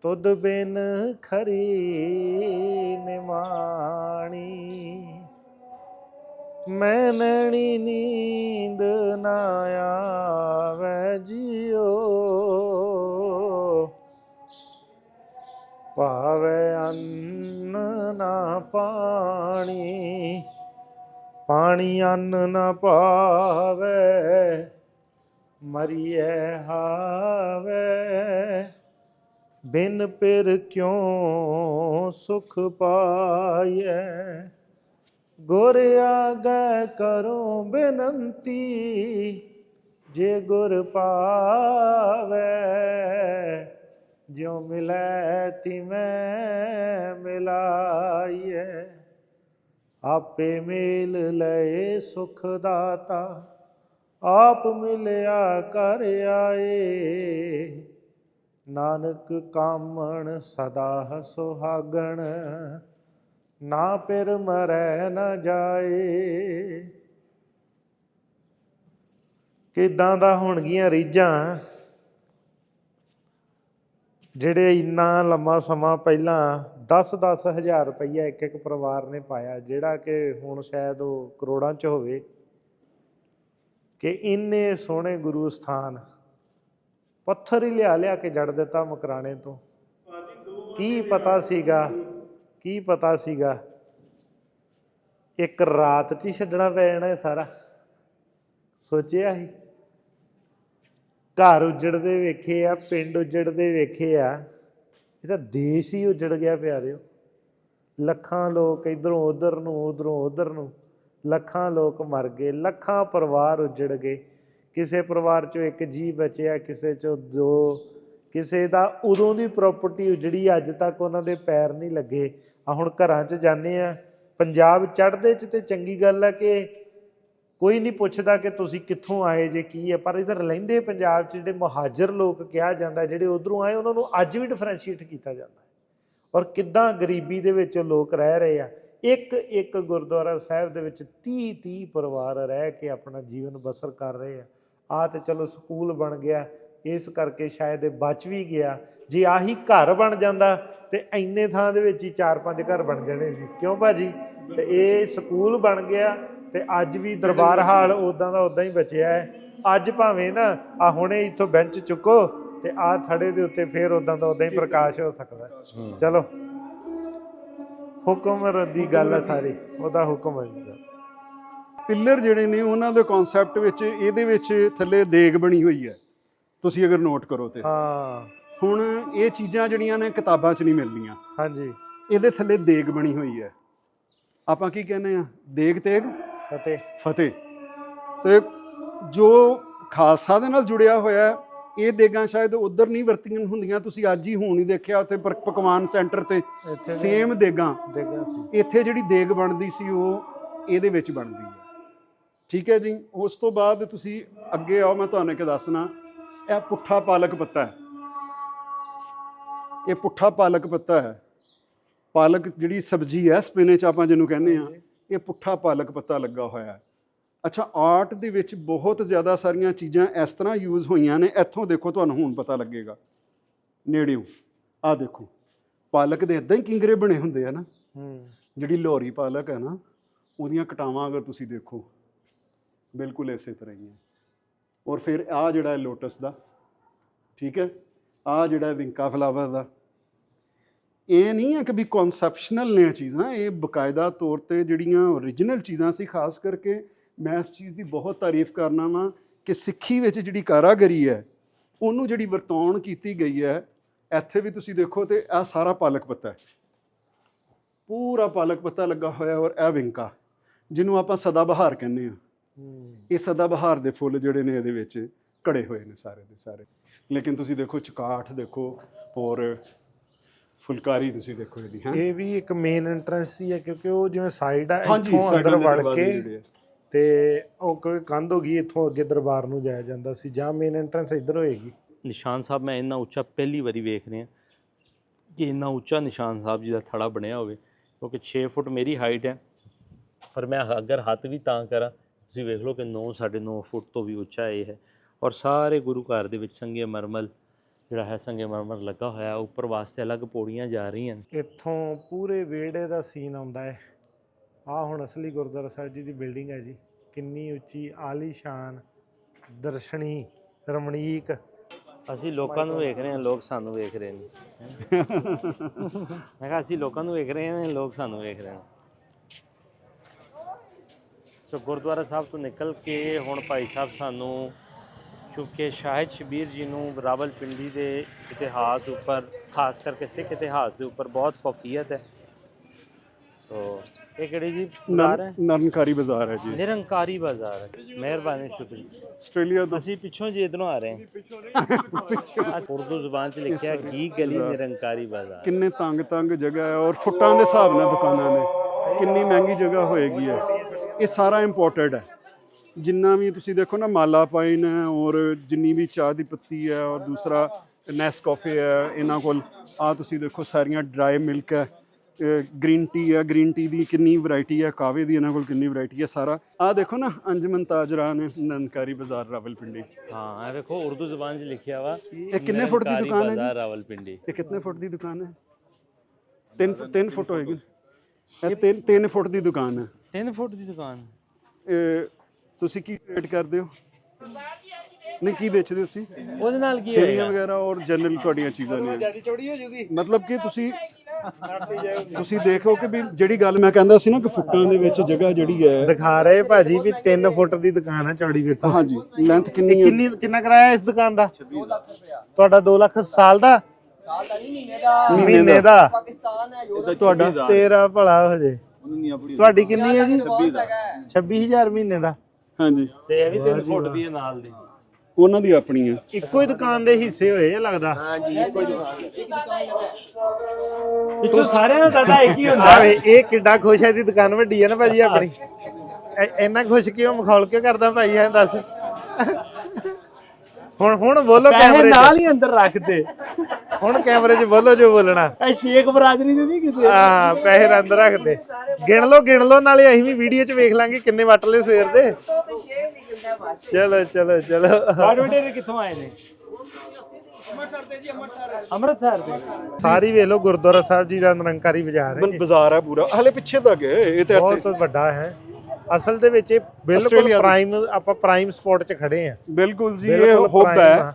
ਤੁਧ ਬਿਨ ਖਰੀ ਨਿਮਾਣੀ। ਮੈਂ ਨੈਣੀ ਨੀਂਦ ਨਾ ਆਵੇ ਜਿਓ। ਭਾਵੇ ਅੰਨ ਨਾ ਪਾਣੀ ਪਾਣੀ ਅੰਨ ਨਾ ਪਾਵੇ, ਮਰੀਏ ਹਾਵੇ। ਬਿਨ ਪਿਰ ਕਿਉ ਸੁਖ ਪਾਈਐ ਗੁਰ ਆਗੈ ਕਰੋ ਬੇਨੰਤੀ, ਜੇ ਗੁਰ ਪਾਵੈ, ਜਿਉ ਮਿਲੈ ਤਿਮੈ ਮਿਲਾਈਐ। ਆਪੇ ਮੇਲ ਲਏ ਸੁਖ ਦਾਤਾ, ਆਪ ਮਿਲਿਆ ਕਰ ਆਏ। ਨਾਨਕ ਕਾਮਣ ਸਦਾ ਸੁਹਾਗਣ ਨਾ ਪਿਰ ਮਰੈ ਨ ਜਾਏ। ਕਿਦਾਂ ਦਾ ਹੋਣਗੀਆਂ ਰੀਝਾਂ? ਜਿਹੜੇ ਇੰਨਾ ਲੰਮਾ ਸਮਾਂ ਪਹਿਲਾਂ 10-10 ਹਜ਼ਾਰ ਰੁਪਈਆ ਇੱਕ ਇੱਕ ਪਰਿਵਾਰ ਨੇ ਪਾਇਆ ਜਿਹੜਾ ਕਿ ਹੁਣ ਸ਼ਾਇਦ ਉਹ ਕਰੋੜਾਂ 'ਚ ਹੋਵੇ ਕਿ ਇੰਨੇ ਸੋਹਣੇ ਗੁਰੂ ਸਥਾਨ ਪੱਥਰ ਹੀ ਲਿਆ ਲਿਆ ਕੇ ਜੜ ਦਿੱਤਾ ਮਕਰਾਣੇ ਤੋਂ। ਕੀ ਪਤਾ ਸੀਗਾ? ਕੀ ਪਤਾ ਸੀਗਾ? ਇੱਕ ਰਾਤ 'ਚ ਹੀ ਛੱਡਣਾ ਪੈ ਜਾਣਾ ਇਹ ਸਾਰਾ। ਸੋਚਿਆ ਸੀ। ਘਰ ਉਜੜਦੇ ਵੇਖੇ ਆ, ਪਿੰਡ ਉਜੜਦੇ ਵੇਖੇ ਆ। ਇਹ ਤਾਂ ਦੇਸ਼ ਹੀ ਉਜੜ ਗਿਆ ਪਿਆਰਿਓ। ਲੱਖਾਂ ਲੋਕ ਇਧਰੋਂ ਉਧਰ ਨੂੰ, ਉਧਰੋਂ ਉਧਰ ਨੂੰ। ਲੱਖਾਂ ਲੋਕ ਮਰ ਗਏ, ਲੱਖਾਂ ਪਰਿਵਾਰ ਉਜੜ ਗਏ। ਕਿਸੇ ਪਰਿਵਾਰ ਚੋਂ ਇੱਕ ਜੀ ਬਚਿਆ, ਕਿਸੇ ਚੋਂ ਦੋ। ਕਿਸੇ ਦਾ ਉਦੋਂ ਦੀ ਪ੍ਰਾਪਰਟੀ ਉਜੜੀ, ਅੱਜ ਤੱਕ ਉਹਨਾਂ ਦੇ ਪੈਰ ਨਹੀਂ ਲੱਗੇ। ਆ ਹੁਣ ਘਰਾਂ 'ਚ ਜਾਂਦੇ ਆ। ਪੰਜਾਬ ਚੜ੍ਹਦੇ 'ਚ ਤੇ ਚੰਗੀ ਗੱਲ ਆ ਕਿ ਕੋਈ ਨਹੀਂ ਪੁੱਛਦਾ ਕਿ ਤੁਸੀਂ ਕਿੱਥੋਂ ਆਏ ਜੇ, ਕੀ ਹੈ ਪਰ ਇਧਰ ਲੈਂਦੇ ਪੰਜਾਬ 'ਚ ਜਿਹੜੇ ਮੁਹਾਜਰ ਲੋਕ ਕਿਹਾ ਜਾਂਦਾ, ਜਿਹੜੇ ਉਧਰੋਂ ਆਏ, ਉਹਨਾਂ ਨੂੰ ਅੱਜ ਵੀ ਡਿਫਰੈਂਸ਼ੀਏਟ ਕੀਤਾ ਜਾਂਦਾ ਹੈ। ਔਰ ਕਿੱਦਾਂ ਗਰੀਬੀ ਦੇ ਵਿੱਚ ਲੋਕ ਰਹਿ ਰਹੇ ਆ। ਇੱਕ ਇੱਕ ਗੁਰਦੁਆਰਾ ਸਾਹਿਬ ਦੇ ਵਿੱਚ 30 30 ਪਰਿਵਾਰ ਰਹਿ ਕੇ ਆਪਣਾ ਜੀਵਨ ਬਸਰ ਕਰ ਰਹੇ ਆ। ਆ ਤੇ ਚਲੋ ਸਕੂਲ ਬਣ ਗਿਆ। ਇਸ ਕਰਕੇ ਸ਼ਾਇਦ ਇਹ ਬਚ ਵੀ ਗਿਆ। ਜੇ ਆਹੀ ਘਰ ਬਣ ਜਾਂਦਾ ਤੇ ਇੰਨੇ ਥਾਂ ਦੇ ਵਿੱਚ ਹੀ ਚਾਰ ਪੰਜ ਘਰ ਬਣ ਜਾਣੇ ਸੀ। ਕਿਉਂ ਭਾਜੀ? ਤੇ ਇਹ ਸਕੂਲ ਬਣ ਗਿਆ ਤੇ ਅੱਜ ਵੀ ਦਰਬਾਰ ਹਾਲ ਉਦਾਂ ਦਾ ਉਦਾਂ ਹੀ ਬਚਿਆ ਹੈ। ਅੱਜ ਭਾਵੇਂ ਨਾ ਆ ਹੁਣੇ ਇੱਥੋਂ ਬੈਂਚ ਚੁੱਕੋ ਤੇ ਆ ਥੜੇ ਦੇ ਉੱਤੇ ਫੇਰ ਉਦਾਂ ਦਾ ਉਦਾਂ ਹੀ ਪ੍ਰਕਾਸ਼ ਹੋ ਸਕਦਾ। ਚਲੋ। ਹੁਕਮ ਦੀ ਗੱਲ ਹੈ ਸਾਰੀ। ਉਹਦਾ ਹੁਕਮ ਹੈ ਜੀ। ਪਿੱਲਰ ਜਿਹੜੇ ਨੇ ਉਹਨਾਂ ਦੇ ਕਨਸੈਪਟ ਵਿੱਚ ਇਹਦੇ ਵਿੱਚ ਥੱਲੇ ਦੇਗ ਬਣੀ ਹੋਈ ਹੈ। ਤੁਸੀਂ ਅਗਰ ਨੋਟ ਕਰੋ ਤੇ। ਹਾਂ। ਹੁਣ ਇਹ ਚੀਜ਼ਾਂ ਜਿਹੜੀਆਂ ਨੇ ਕਿਤਾਬਾਂ 'ਚ ਨਹੀਂ ਮਿਲਦੀਆਂ। ਹਾਂਜੀ। ਇਹਦੇ ਥੱਲੇ ਦੇਗ ਬਣੀ ਹੋਈ ਹੈ। ਆਪਾਂ ਕੀ ਕਹਿੰਦੇ ਆ ਦੇਗ ਤੇਗ? ਫਤਿਹ। ਫਤਿਹ। ਤੇ ਜੋ ਖਾਲਸਾ ਦੇ ਨਾਲ ਜੁੜਿਆ ਹੋਇਆ ਇਹ ਦੇਗਾਂ ਸ਼ਾਇਦ ਉਧਰ ਨਹੀਂ ਵਰਤੀਆਂ ਹੁੰਦੀਆਂ। ਤੁਸੀਂ ਅੱਜ ਹੀ ਹੁਣ ਹੀ ਦੇਖਿਆ ਉੱਥੇ ਪਕਵਾਨ ਸੈਂਟਰ ਤੇ ਸੇਮ ਦੇਗਾਂ। ਦੇਖਿਆ ਸੀ। ਇੱਥੇ ਜਿਹੜੀ ਦੇਗ ਬਣਦੀ ਸੀ ਉਹ ਇਹਦੇ ਵਿੱਚ ਬਣਦੀ ਹੈ। ਠੀਕ ਹੈ ਜੀ? ਉਸ ਤੋਂ ਬਾਅਦ ਤੁਸੀਂ ਅੱਗੇ ਆਓ ਮੈਂ ਤੁਹਾਨੂੰ ਇੱਕ ਦੱਸਣਾ। ਇਹ ਪੁੱਠਾ ਪਾਲਕ ਪੱਤਾ ਹੈ। ਇਹ ਪੁੱਠਾ ਪਾਲਕ ਪੱਤਾ ਹੈ। ਪਾਲਕ ਜਿਹੜੀ ਸਬਜ਼ੀ ਹੈ ਸਪਿਨਚ ਆਪਾਂ ਜਿਹਨੂੰ ਕਹਿੰਦੇ ਆ ਇਹ ਪੁੱਠਾ ਪਾਲਕ ਪੱਤਾ ਲੱਗਾ ਹੋਇਆ ਹੈ। ਅੱਛਾ ਆਰਟ ਦੇ ਵਿੱਚ ਬਹੁਤ ਜ਼ਿਆਦਾ ਸਾਰੀਆਂ ਚੀਜ਼ਾਂ ਇਸ ਤਰ੍ਹਾਂ ਯੂਜ਼ ਹੋਈਆਂ ਨੇ। ਇੱਥੋਂ ਦੇਖੋ ਤੁਹਾਨੂੰ ਹੁਣ ਪਤਾ ਲੱਗੇਗਾ। ਨੇੜਿਓਂ ਆ ਦੇਖੋ। ਪਾਲਕ ਦੇ ਇਦਾਂ ਹੀ ਕਿੰਗਰੇ ਬਣੇ ਹੁੰਦੇ ਆ ਨਾ। ਹੂੰ। ਜਿਹੜੀ ਲੋਹਰੀ ਪਾਲਕ ਹੈ ਨਾ ਉਹਦੀਆਂ ਕਟਾਵਾਂ ਅਗਰ ਤੁਸੀਂ ਦੇਖੋ ਬਿਲਕੁਲ ਇਸੇ ਤਰ੍ਹਾਂ ਹੀ ਹੈ। ਔਰ ਫਿਰ ਆ ਜਿਹੜਾ ਹੈ ਲੋਟਸ ਦਾ, ਠੀਕ ਹੈ? ਆ ਜਿਹੜਾ ਵਿੰਕਾ ਫਲਾਵਰ ਦਾ। ਇਹ ਨਹੀਂ ਹੈ ਕਿ ਵੀ ਕਨਸੈਪਸ਼ਨਲ ਨੇ ਚੀਜ਼ਾਂ, ਇਹ ਬਕਾਇਦਾ ਤੌਰ ਤੇ ਜਿਹੜੀਆਂ ਓਰੀਜਨਲ ਚੀਜ਼ਾਂ ਸੀ, ਖਾਸ ਕਰਕੇ ਮੈਂ ਇਸ ਚੀਜ਼ ਦੀ ਬਹੁਤ ਤਾਰੀਫ ਕਰਨਾ ਵਾਂ ਕਿ ਸਿੱਖੀ ਵਿੱਚ ਜਿਹੜੀ ਕਾਰਾਗਰੀ ਹੈ, ਉਹਨੂੰ ਜਿਹੜੀ ਵਰਤੋਣ ਕੀਤੀ ਗਈ ਹੈ, ਇੱਥੇ ਵੀ ਤੁਸੀਂ ਦੇਖੋ ਤੇ ਇਹ ਸਾਰਾ ਪਾਲਕ ਪੱਤਾ ਹੈ। ਪੂਰਾ ਪਾਲਕ ਪੱਤਾ ਲੱਗਾ ਹੋਇਆ ਔਰ ਇਹ ਵਿੰਕਾ, ਜਿਹਨੂੰ ਆਪਾਂ ਸਦਾ ਬਹਾਰ ਕਹਿੰਦੇ ਆ ਇਹ ਸਦਾ ਬਹਾਰ ਦੇ ਫੁੱਲ ਜਿਹੜੇ ਨੇ ਇਹਦੇ ਵਿੱਚ ਘੜੇ ਹੋਏ ਨੇ ਸਾਰੇ ਦੇ ਸਾਰੇ। ਲੇਕਿਨ ਤੁਸੀਂ ਦੇਖੋ ਚਕਾਠ ਦੇਖੋ ਔਰ ਫੁਲਕਾਰੀ ਤੁਸੀਂ ਦੇਖੋ ਇਹਦੀ ਹੈ? ਇਹ ਵੀ ਇੱਕ ਮੇਨ ਐਂਟਰੈਂਸ ਹੀ ਹੈ ਕਿਉਂਕਿ ਉਹ ਜਿਵੇਂ ਸਾਈਡ ਆ ਇੱਥੋਂ ਅੰਦਰ ਵੜ ਕੇ। ਤੇ ਉਹ ਕੋਈ ਕੰਧ ਹੋ ਗਈ ਇੱਥੋਂ ਅੱਗੇ ਦਰਬਾਰ ਨੂੰ ਜਾਇਆ ਜਾਂਦਾ ਸੀ ਜਾਂ ਮੇਨ ਐਂਟਰੈਂਸ ਇੱਧਰ ਹੋਏਗੀ। ਨਿਸ਼ਾਨ ਸਾਹਿਬ ਮੈਂ ਇੰਨਾ ਉੱਚਾ ਪਹਿਲੀ ਵਾਰੀ ਵੇਖ ਰਿਹਾ। ਕਿ ਇੰਨਾ ਉੱਚਾ ਨਿਸ਼ਾਨ ਸਾਹਿਬ ਜੀ ਦਾ ਥੜਾ ਬਣਿਆ ਹੋਵੇ ਕਿਉਂਕਿ 6 ਫੁੱਟ ਮੇਰੀ ਹਾਈਟ ਹੈ ਪਰ ਮੈਂ ਅਗਰ ਹੱਥ ਵੀ ਤਾਂ ਕਰਾਂ ਤੁਸੀਂ ਵੇਖ ਲਓ ਕਿ 9 9.5 ਫੁੱਟ ਤੋਂ ਵੀ ਉੱਚਾ ਇਹ ਹੈ ਔਰ ਸਾਰੇ ਗੁਰੂ ਘਰ ਦੇ ਵਿੱਚ ਸੰਗੇ ਮਰਮਲ ਜਿਹੜਾ ਹੈ ਸੰਗੇ ਮਰਮਰ ਲੱਗਾ ਹੋਇਆ ਉੱਪਰ ਵਾਸਤੇ ਅਲੱਗ ਪੌੜੀਆਂ ਜਾ ਰਹੀਆਂ ਨੇ। ਇੱਥੋਂ ਪੂਰੇ ਵਿਹੜੇ ਦਾ ਸੀਨ ਆਉਂਦਾ ਹੈ। ਆ ਹੁਣ ਅਸਲੀ ਗੁਰਦੁਆਰਾ ਸਾਹਿਬ ਜੀ ਦੀ ਬਿਲਡਿੰਗ ਹੈ ਜੀ। ਕਿੰਨੀ ਉੱਚੀ ਆਲੀਸ਼ਾਨ ਦਰਸ਼ਨੀ ਰਮਣੀਕ। ਅਸੀਂ ਲੋਕਾਂ ਨੂੰ ਵੇਖ ਰਹੇ ਹਾਂ ਲੋਕ ਸਾਨੂੰ ਵੇਖ ਰਹੇ ਨੇ। ਮੈਂ ਕਿਹਾ ਅਸੀਂ ਲੋਕਾਂ ਨੂੰ ਵੇਖ ਰਹੇ ਹਾਂ ਲੋਕ ਸਾਨੂੰ ਵੇਖ ਰਹੇ ਨੇ। ਸੋ ਗੁਰਦੁਆਰਾ ਸਾਹਿਬ ਤੋਂ ਨਿਕਲ ਕੇ ਹੁਣ ਭਾਈ ਸਾਹਿਬ ਸਾਨੂੰ ਚੁੱਕੇ ਸ਼ਾਹਿਦ ਸ਼ਬੀਰ ਜੀ ਨੂੰ ਰਾਵਲਪਿੰਡੀ ਦੇ ਇਤਿਹਾਸ ਉੱਪਰ ਖਾਸ ਕਰਕੇ ਸਿੱਖ ਇਤਿਹਾਸ ਦੇ ਉੱਪਰ ਬਹੁਤ ਫੌਕੀਅਤ ਹੈ। ਸੋ ਇਹ ਕਿਹੜੀ ਜੀ ਬਾਜ਼ਾਰ ਹੈ? ਨਰਨਕਾਰੀ ਬਾਜ਼ਾਰ ਹੈ ਜੀ। ਨਿਰੰਕਾਰੀ ਬਾਜ਼ਾਰ ਹੈ। ਮਿਹਰਬਾਨੀ ਸ਼ੁਕਰੀਆ। ਆਸਟ੍ਰੇਲੀਆ ਤੋਂ ਅਸੀਂ ਪਿੱਛੋਂ ਜੀ ਇਧਰੋਂ ਆ ਰਹੇ ਹਾਂ। ਉਰਦੂ ਜ਼ੁਬਾਨ 'ਚ ਲਿਖਿਆ ਗੀ ਗਲੀ ਨਿਰੰਕਾਰੀ ਬਾਜ਼ਾਰ। ਕਿੰਨੇ ਤੰਗ ਤੰਗ ਜਗ੍ਹਾ ਹੈ ਔਰ ਫੁੱਟਾਂ ਦੇ ਹਿਸਾਬ ਨਾਲ ਦੁਕਾਨਾਂ ਨੇ। ਕਿੰਨੀ ਮਹਿੰਗੀ ਜਗ੍ਹਾ ਹੋਏਗੀ ਹੈ ਇਹ ਸਾਰਾ ਇੰਪੋਰਟਡ ਹੈ। ਜਿੰਨਾ ਵੀ ਤੁਸੀਂ ਦੇਖੋ ਨਾ ਮਾਲਾ ਪਾਈਨ ਹੈ ਔਰ ਜਿੰਨੀ ਵੀ ਚਾਹ ਦੀ ਪੱਤੀ ਹੈ ਔਰ ਦੂਸਰਾ ਨੈਸਕਾਫੇ ਹੈ ਇਹਨਾਂ ਕੋਲ। ਆ ਤੁਸੀਂ ਦੇਖੋ ਸਾਰੀਆਂ ਡਰਾਈ ਮਿਲਕ ਹੈ ਗ੍ਰੀਨ ਟੀ ਹੈ ਗ੍ਰੀਨ ਟੀ ਦੀ ਕਿੰਨੀ ਵੈਰਾਈਟੀ ਹੈ ਕਾਵੇ ਦੀ ਇਹਨਾਂ ਕੋਲ ਕਿੰਨੀ ਵੈਰਾਈਟੀ ਹੈ ਸਾਰਾ। ਆ ਦੇਖੋ ਨਾ ਅੰਜਮਨ ਤਾਜਰਾਨ ਹੈ ਨਨਕਾਰੀ ਬਾਜ਼ਾਰ ਰਾਵਲਪਿੰਡੀ। ਹਾਂ ਇਹ ਵੇਖੋ ਉਰਦੂ ਜ਼ੁਬਾਨ 'ਚ ਲਿਖਿਆ ਵਾ ਇਹ ਕਿੰਨੇ ਫੁੱਟ ਦੀ ਦੁਕਾਨ ਹੈ? ਬਾਜ਼ਾਰ ਰਾਵਲਪਿੰਡੀ। ਇਹ ਕਿੰਨੇ ਫੁੱਟ ਦੀ ਦੁਕਾਨ ਹੈ? 3 3 ਫੁੱਟ ਹੋਏਗੀ। ਇਹ 3 3 ਫੁੱਟ ਦੀ ਦੁਕਾਨ ਹੈ। 3 ਫੁੱਟ ਦੀ ਦੁਕਾਨ। ਇਹ ਤੁਸੀਂ ਕੀ ਟ੍ਰੇਡ ਕਰਦੇ ਹੋ? ਨਹੀਂ ਕੀ ਵੇਚਦੇ ਹੋ ਤੁਸੀਂ? ਉਹਦੇ ਨਾਲ ਕੀ ਸੇਵੀਆਂ ਹੋਏਗਾ ਵਗੈਰਾ ਔਰ ਜਨਰਲ ਤੁਹਾਡੀਆਂ ਚੀਜ਼ਾਂ ਨੇ। ਜ਼ਿਆਦਾ ਚੌੜੀ ਹੋ ਜੂਗੀ। ਮਤਲਬ ਕਿ ਤੁਸੀਂ ਤੁਸੀਂ ਦੇਖੋ ਕਿ ਵੀ ਜਿਹੜੀ ਗੱਲ ਮੈਂ ਕਹਿੰਦਾ ਸੀ ਨਾ ਕਿ ਫੁੱਟਾਂ ਦੇ ਵਿੱਚ ਜਗ੍ਹਾ ਜਿਹੜੀ ਹੈ। ਦਿਖਾ ਰਹੇ ਭਾਜੀ ਵੀ 3 ਫੁੱਟ ਦੀ ਦੁਕਾਨ ਹੈ ਚੌੜੀ ਵੇਖੋ। ਹਾਂਜੀ ਲੈਂਥ ਕਿੰਨੀ ਹੈ? ਕਿੰਨੀ ਕਿੰਨਾ ਕਿਰਾਇਆ ਇਸ ਦੁਕਾਨ ਦਾ? ਤੁਹਾਡਾ 2 ਲੱਖ ਸਾਲ ਦਾ? ਸਾਲ ਦਾ ਨਹੀਂ ਮਹੀਨੇ ਦਾ। ਮਹੀਨੇ ਦਾ। ਪਾਕਿਸਤਾਨ ਹੈ ਯੂਰਪ। ਤੁਹਾਡਾ ਤੇਰਾ ਭਲਾ ਹੋ ਜੇ। ਤੁਹਾਡੀ ਕਿੰਨੀ ਹੈ ਜੀ ਐਡਵਾਂਸ ਹੈਗਾ ਹੈ। 26000 ਮਹੀਨੇ ਦਾ। ਹਾਂਜੀ। ਤੇ ਇਹ ਵੀ 3 ਫੁੱਟ ਦੀ ਹੈ ਨਾਲ ਦੀ। ਉਹਨਾਂ ਦੀ ਆਪਣੀ ਹੈ ਇੱਕੋ ਹੀ ਦੁਕਾਨ ਦੇ ਹਿੱਸੇ ਹੋਏ ਇਹ ਲੱਗਦਾ। ਹਾਂਜੀ ਦੁਕਾਨ। ਇੱਕ ਦੁਕਾਨ ਹੈ। ਪਿੱਛੋਂ ਸਾਰਿਆਂ ਦਾ ਦਾਦਾ ਇੱਕ ਹੀ ਹੁੰਦਾ। ਆਵੇ ਇਹ ਕਿੱਡਾ ਖੁਸ਼ ਹੈ ਦੀ ਦੁਕਾਨ ਵੱਡੀ ਹੈ ਨਾ ਭਾਜੀ ਆਪਣੀ। ਇੰਨਾ ਖੁਸ਼ ਕਿਉਂ ਮਖੌਲ ਕਿਉਂ ਕਰਦਾ ਭਾਈ ਐ ਦੱਸ। ਹੁਣ ਹੁਣ ਬੋਲੋ ਕੈਮਰੇ ਨਾਲ ਹੀ ਅੰਦਰ ਰੱਖਦੇ। ਹੁਣ ਕੈਮਰੇ 'ਚ ਬੋਲੋ ਜੋ ਬੋਲਣਾ। ਇਹ ਸ਼ੇਖ ਬਰਾਦਰੀ ਦੇ ਨਹੀਂ ਕਿਤੇ ਆ। ਪੈਸੇ ਰੰਦ ਰੱਖਦੇ। ਗਿਣ ਲਓ ਗਿਣ ਲਓ ਨਾਲੇ ਅਸੀਂ ਵੀ ਵੀਡੀਓ 'ਚ ਵੇਖ ਲਾਂਗੇ ਕਿੰਨੇ ਵੱਟ ਲਏ ਸਵੇਰ ਦੇ। ਚਲੋ ਚਲੋ ਚਲੋ। ਬਾਡਵਡੇ ਦੇ ਕਿੱਥੋਂ ਆਏ ਨੇ? ਅੰਮ੍ਰਿਤਸਰ ਤੇ ਜੀ ਅੰਮ੍ਰਿਤਸਰ ਅੰਮ੍ਰਿਤਸਰ ਦੇ। ਸਾਰੀ ਵੇਖ ਲਓ ਗੁਰਦੁਆਰਾ ਸਾਹਿਬ ਜੀ ਦਾ ਨਿਰੰਕਾਰੀ ਬਾਜ਼ਾਰ ਹੈ ਬਾਜ਼ਾਰ ਹੈ ਪੂਰਾ। ਹਲੇ ਪਿੱਛੇ ਤੱਕ ਹੈ ਇਹ ਤੇ ਬਹੁਤ ਵੱਡਾ ਹੈ। ਅਸਲ ਦੇ ਵਿੱਚ ਇਹ ਬਿਲਕੁਲ ਆਸਟ੍ਰੇਲੀਆ ਦੀ। ਪ੍ਰਾਈਮ ਆਪਾਂ ਪ੍ਰਾਈਮ ਸਪੌਟ 'ਚ ਖੜੇ ਆ ਬਿਲਕੁਲ ਜੀ ਇਹ ਬਿਲਕੁਲ prime ਹੈ। ਆ।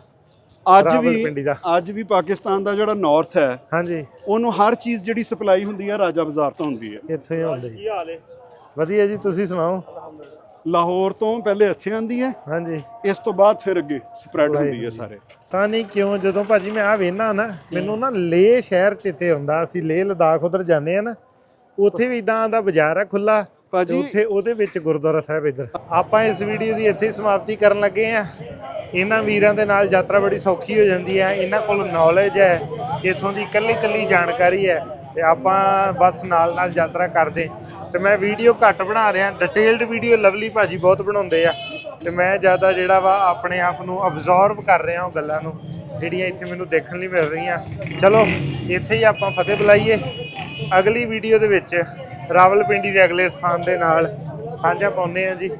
ਅੱਜ ਰਾਵਲਪਿੰਡੀ ਵੀ ਦਾ। ਅੱਜ ਵੀ ਪਾਕਿਸਤਾਨ ਦਾ ਜਿਹੜਾ ਨਾਰਥ ਹੈ ਹਾਂਜੀ। ਉਹਨੂੰ ਹਰ ਚੀਜ਼ ਜਿਹੜੀ ਸਪਲਾਈ ਹੁੰਦੀ ਹੈ ਰਾਜਾ ਬਾਜ਼ਾਰ ਤੋਂ ਹੁੰਦੀ ਹੈ। ਇੱਥੋਂ ਹੀ ਆਉਂਦੇ। ਕੀ ਹਾਲ ਹੈ ਵਧੀਆ ਜੀ ਤੁਸੀਂ ਸੁਣਾਓ? ਲਾਹੌਰ ਤੋਂ ਪਹਿਲੇ ਇੱਥੇ ਆਂਦੀ ਹੈ। ਹਾਂਜੀ। ਇਸ ਤੋਂ ਬਾਅਦ ਫਿਰ ਅੱਗੇ ਸਪਰੈਡ Supply ਹੁੰਦੀ ਹੈ ਹੁੰਦੀ ਸਾਰੇ। ਤਾਂ ਨਹੀਂ ਕਿਉਂ ਜਦੋਂ ਭਾਜੀ ਮੈਂ ਆ ਵੇਖਣਾ ਨਾ ਮੈਨੂੰ ਨਾ ਲੇਹ ਸ਼ਹਿਰ ਚਿੱਤੇ ਹੁੰਦਾ ਅਸੀਂ ਲੇਹ ਲਦਾਖ ਉਧਰ ਜਾਂਦੇ ਆ ਨਾ ਉੱਥੇ ਵੀ ਇਦਾਂ ਦਾ ਬਾਜ਼ਾਰ ਆ ਖੁੱਲਾ ਭਾਜੀ- ਉੱਥੇ ਉਹਦੇ ਵਿੱਚ ਗੁਰਦੁਆਰਾ ਸਾਹਿਬ ਇੱਧਰ। ਆਪਾਂ ਇਸ ਵੀਡੀਓ ਦੀ ਇੱਥੇ ਹੀ ਸਮਾਪਤੀ ਕਰਨ ਲੱਗੇ ਆ ਇਹਨਾਂ ਵੀਰਾਂ ਦੇ ਨਾਲ ਯਾਤਰਾ ਬੜੀ ਸੌਖੀ ਹੋ ਜਾਂਦੀ ਹੈ। ਇਹਨਾਂ ਕੋਲ ਨੌਲੇਜ ਹੈ। ਇਥੋਂ ਦੀ ਇਕੱਲੀ ਇਕੱਲੀ ਜਾਣਕਾਰੀ ਹੈ। ਤੇ ਆਪਾਂ ਬਸ ਨਾਲ ਨਾਲ ਯਾਤਰਾ ਕਰਦੇ ਤੇ ਮੈਂ ਵੀਡੀਓ ਘੱਟ ਬਣਾ ਰਿਹਾ। ਡਿਟੇਲਡ ਵੀਡੀਓ ਲਵਲੀ ਭਾਜੀ ਬਹੁਤ ਬਣਾਉਂਦੇ ਆ। ਤੇ ਮੈਂ ਜ਼ਿਆਦਾ ਜਿਹੜਾ ਵਾ ਆਪਣੇ ਆਪ ਨੂੰ ਅਬਜ਼ਰਵ ਕਰ ਰਿਹਾ ਉਹ ਗੱਲਾਂ ਨੂੰ, ਜਿਹੜੀਆਂ ਇੱਥੇ ਮੈਨੂੰ ਦੇਖਣ ਲਈ ਮਿਲ ਰਹੀਆਂ। ਚਲੋ, ਇੱਥੇ ਹੀ ਆਪਾਂ ਫਤਿਹ ਬੁਲਾਈਏ। ਅਗਲੀ ਵੀਡੀਓ ਦੇ ਵਿੱਚ ਰਾਵਲਪਿੰਡੀ ਦੇ ਅਗਲੇ ਸਥਾਨ ਦੇ ਨਾਲ ਸਾਂਝਾ ਪਾਉਂਦੇ ਆ ਜੀ।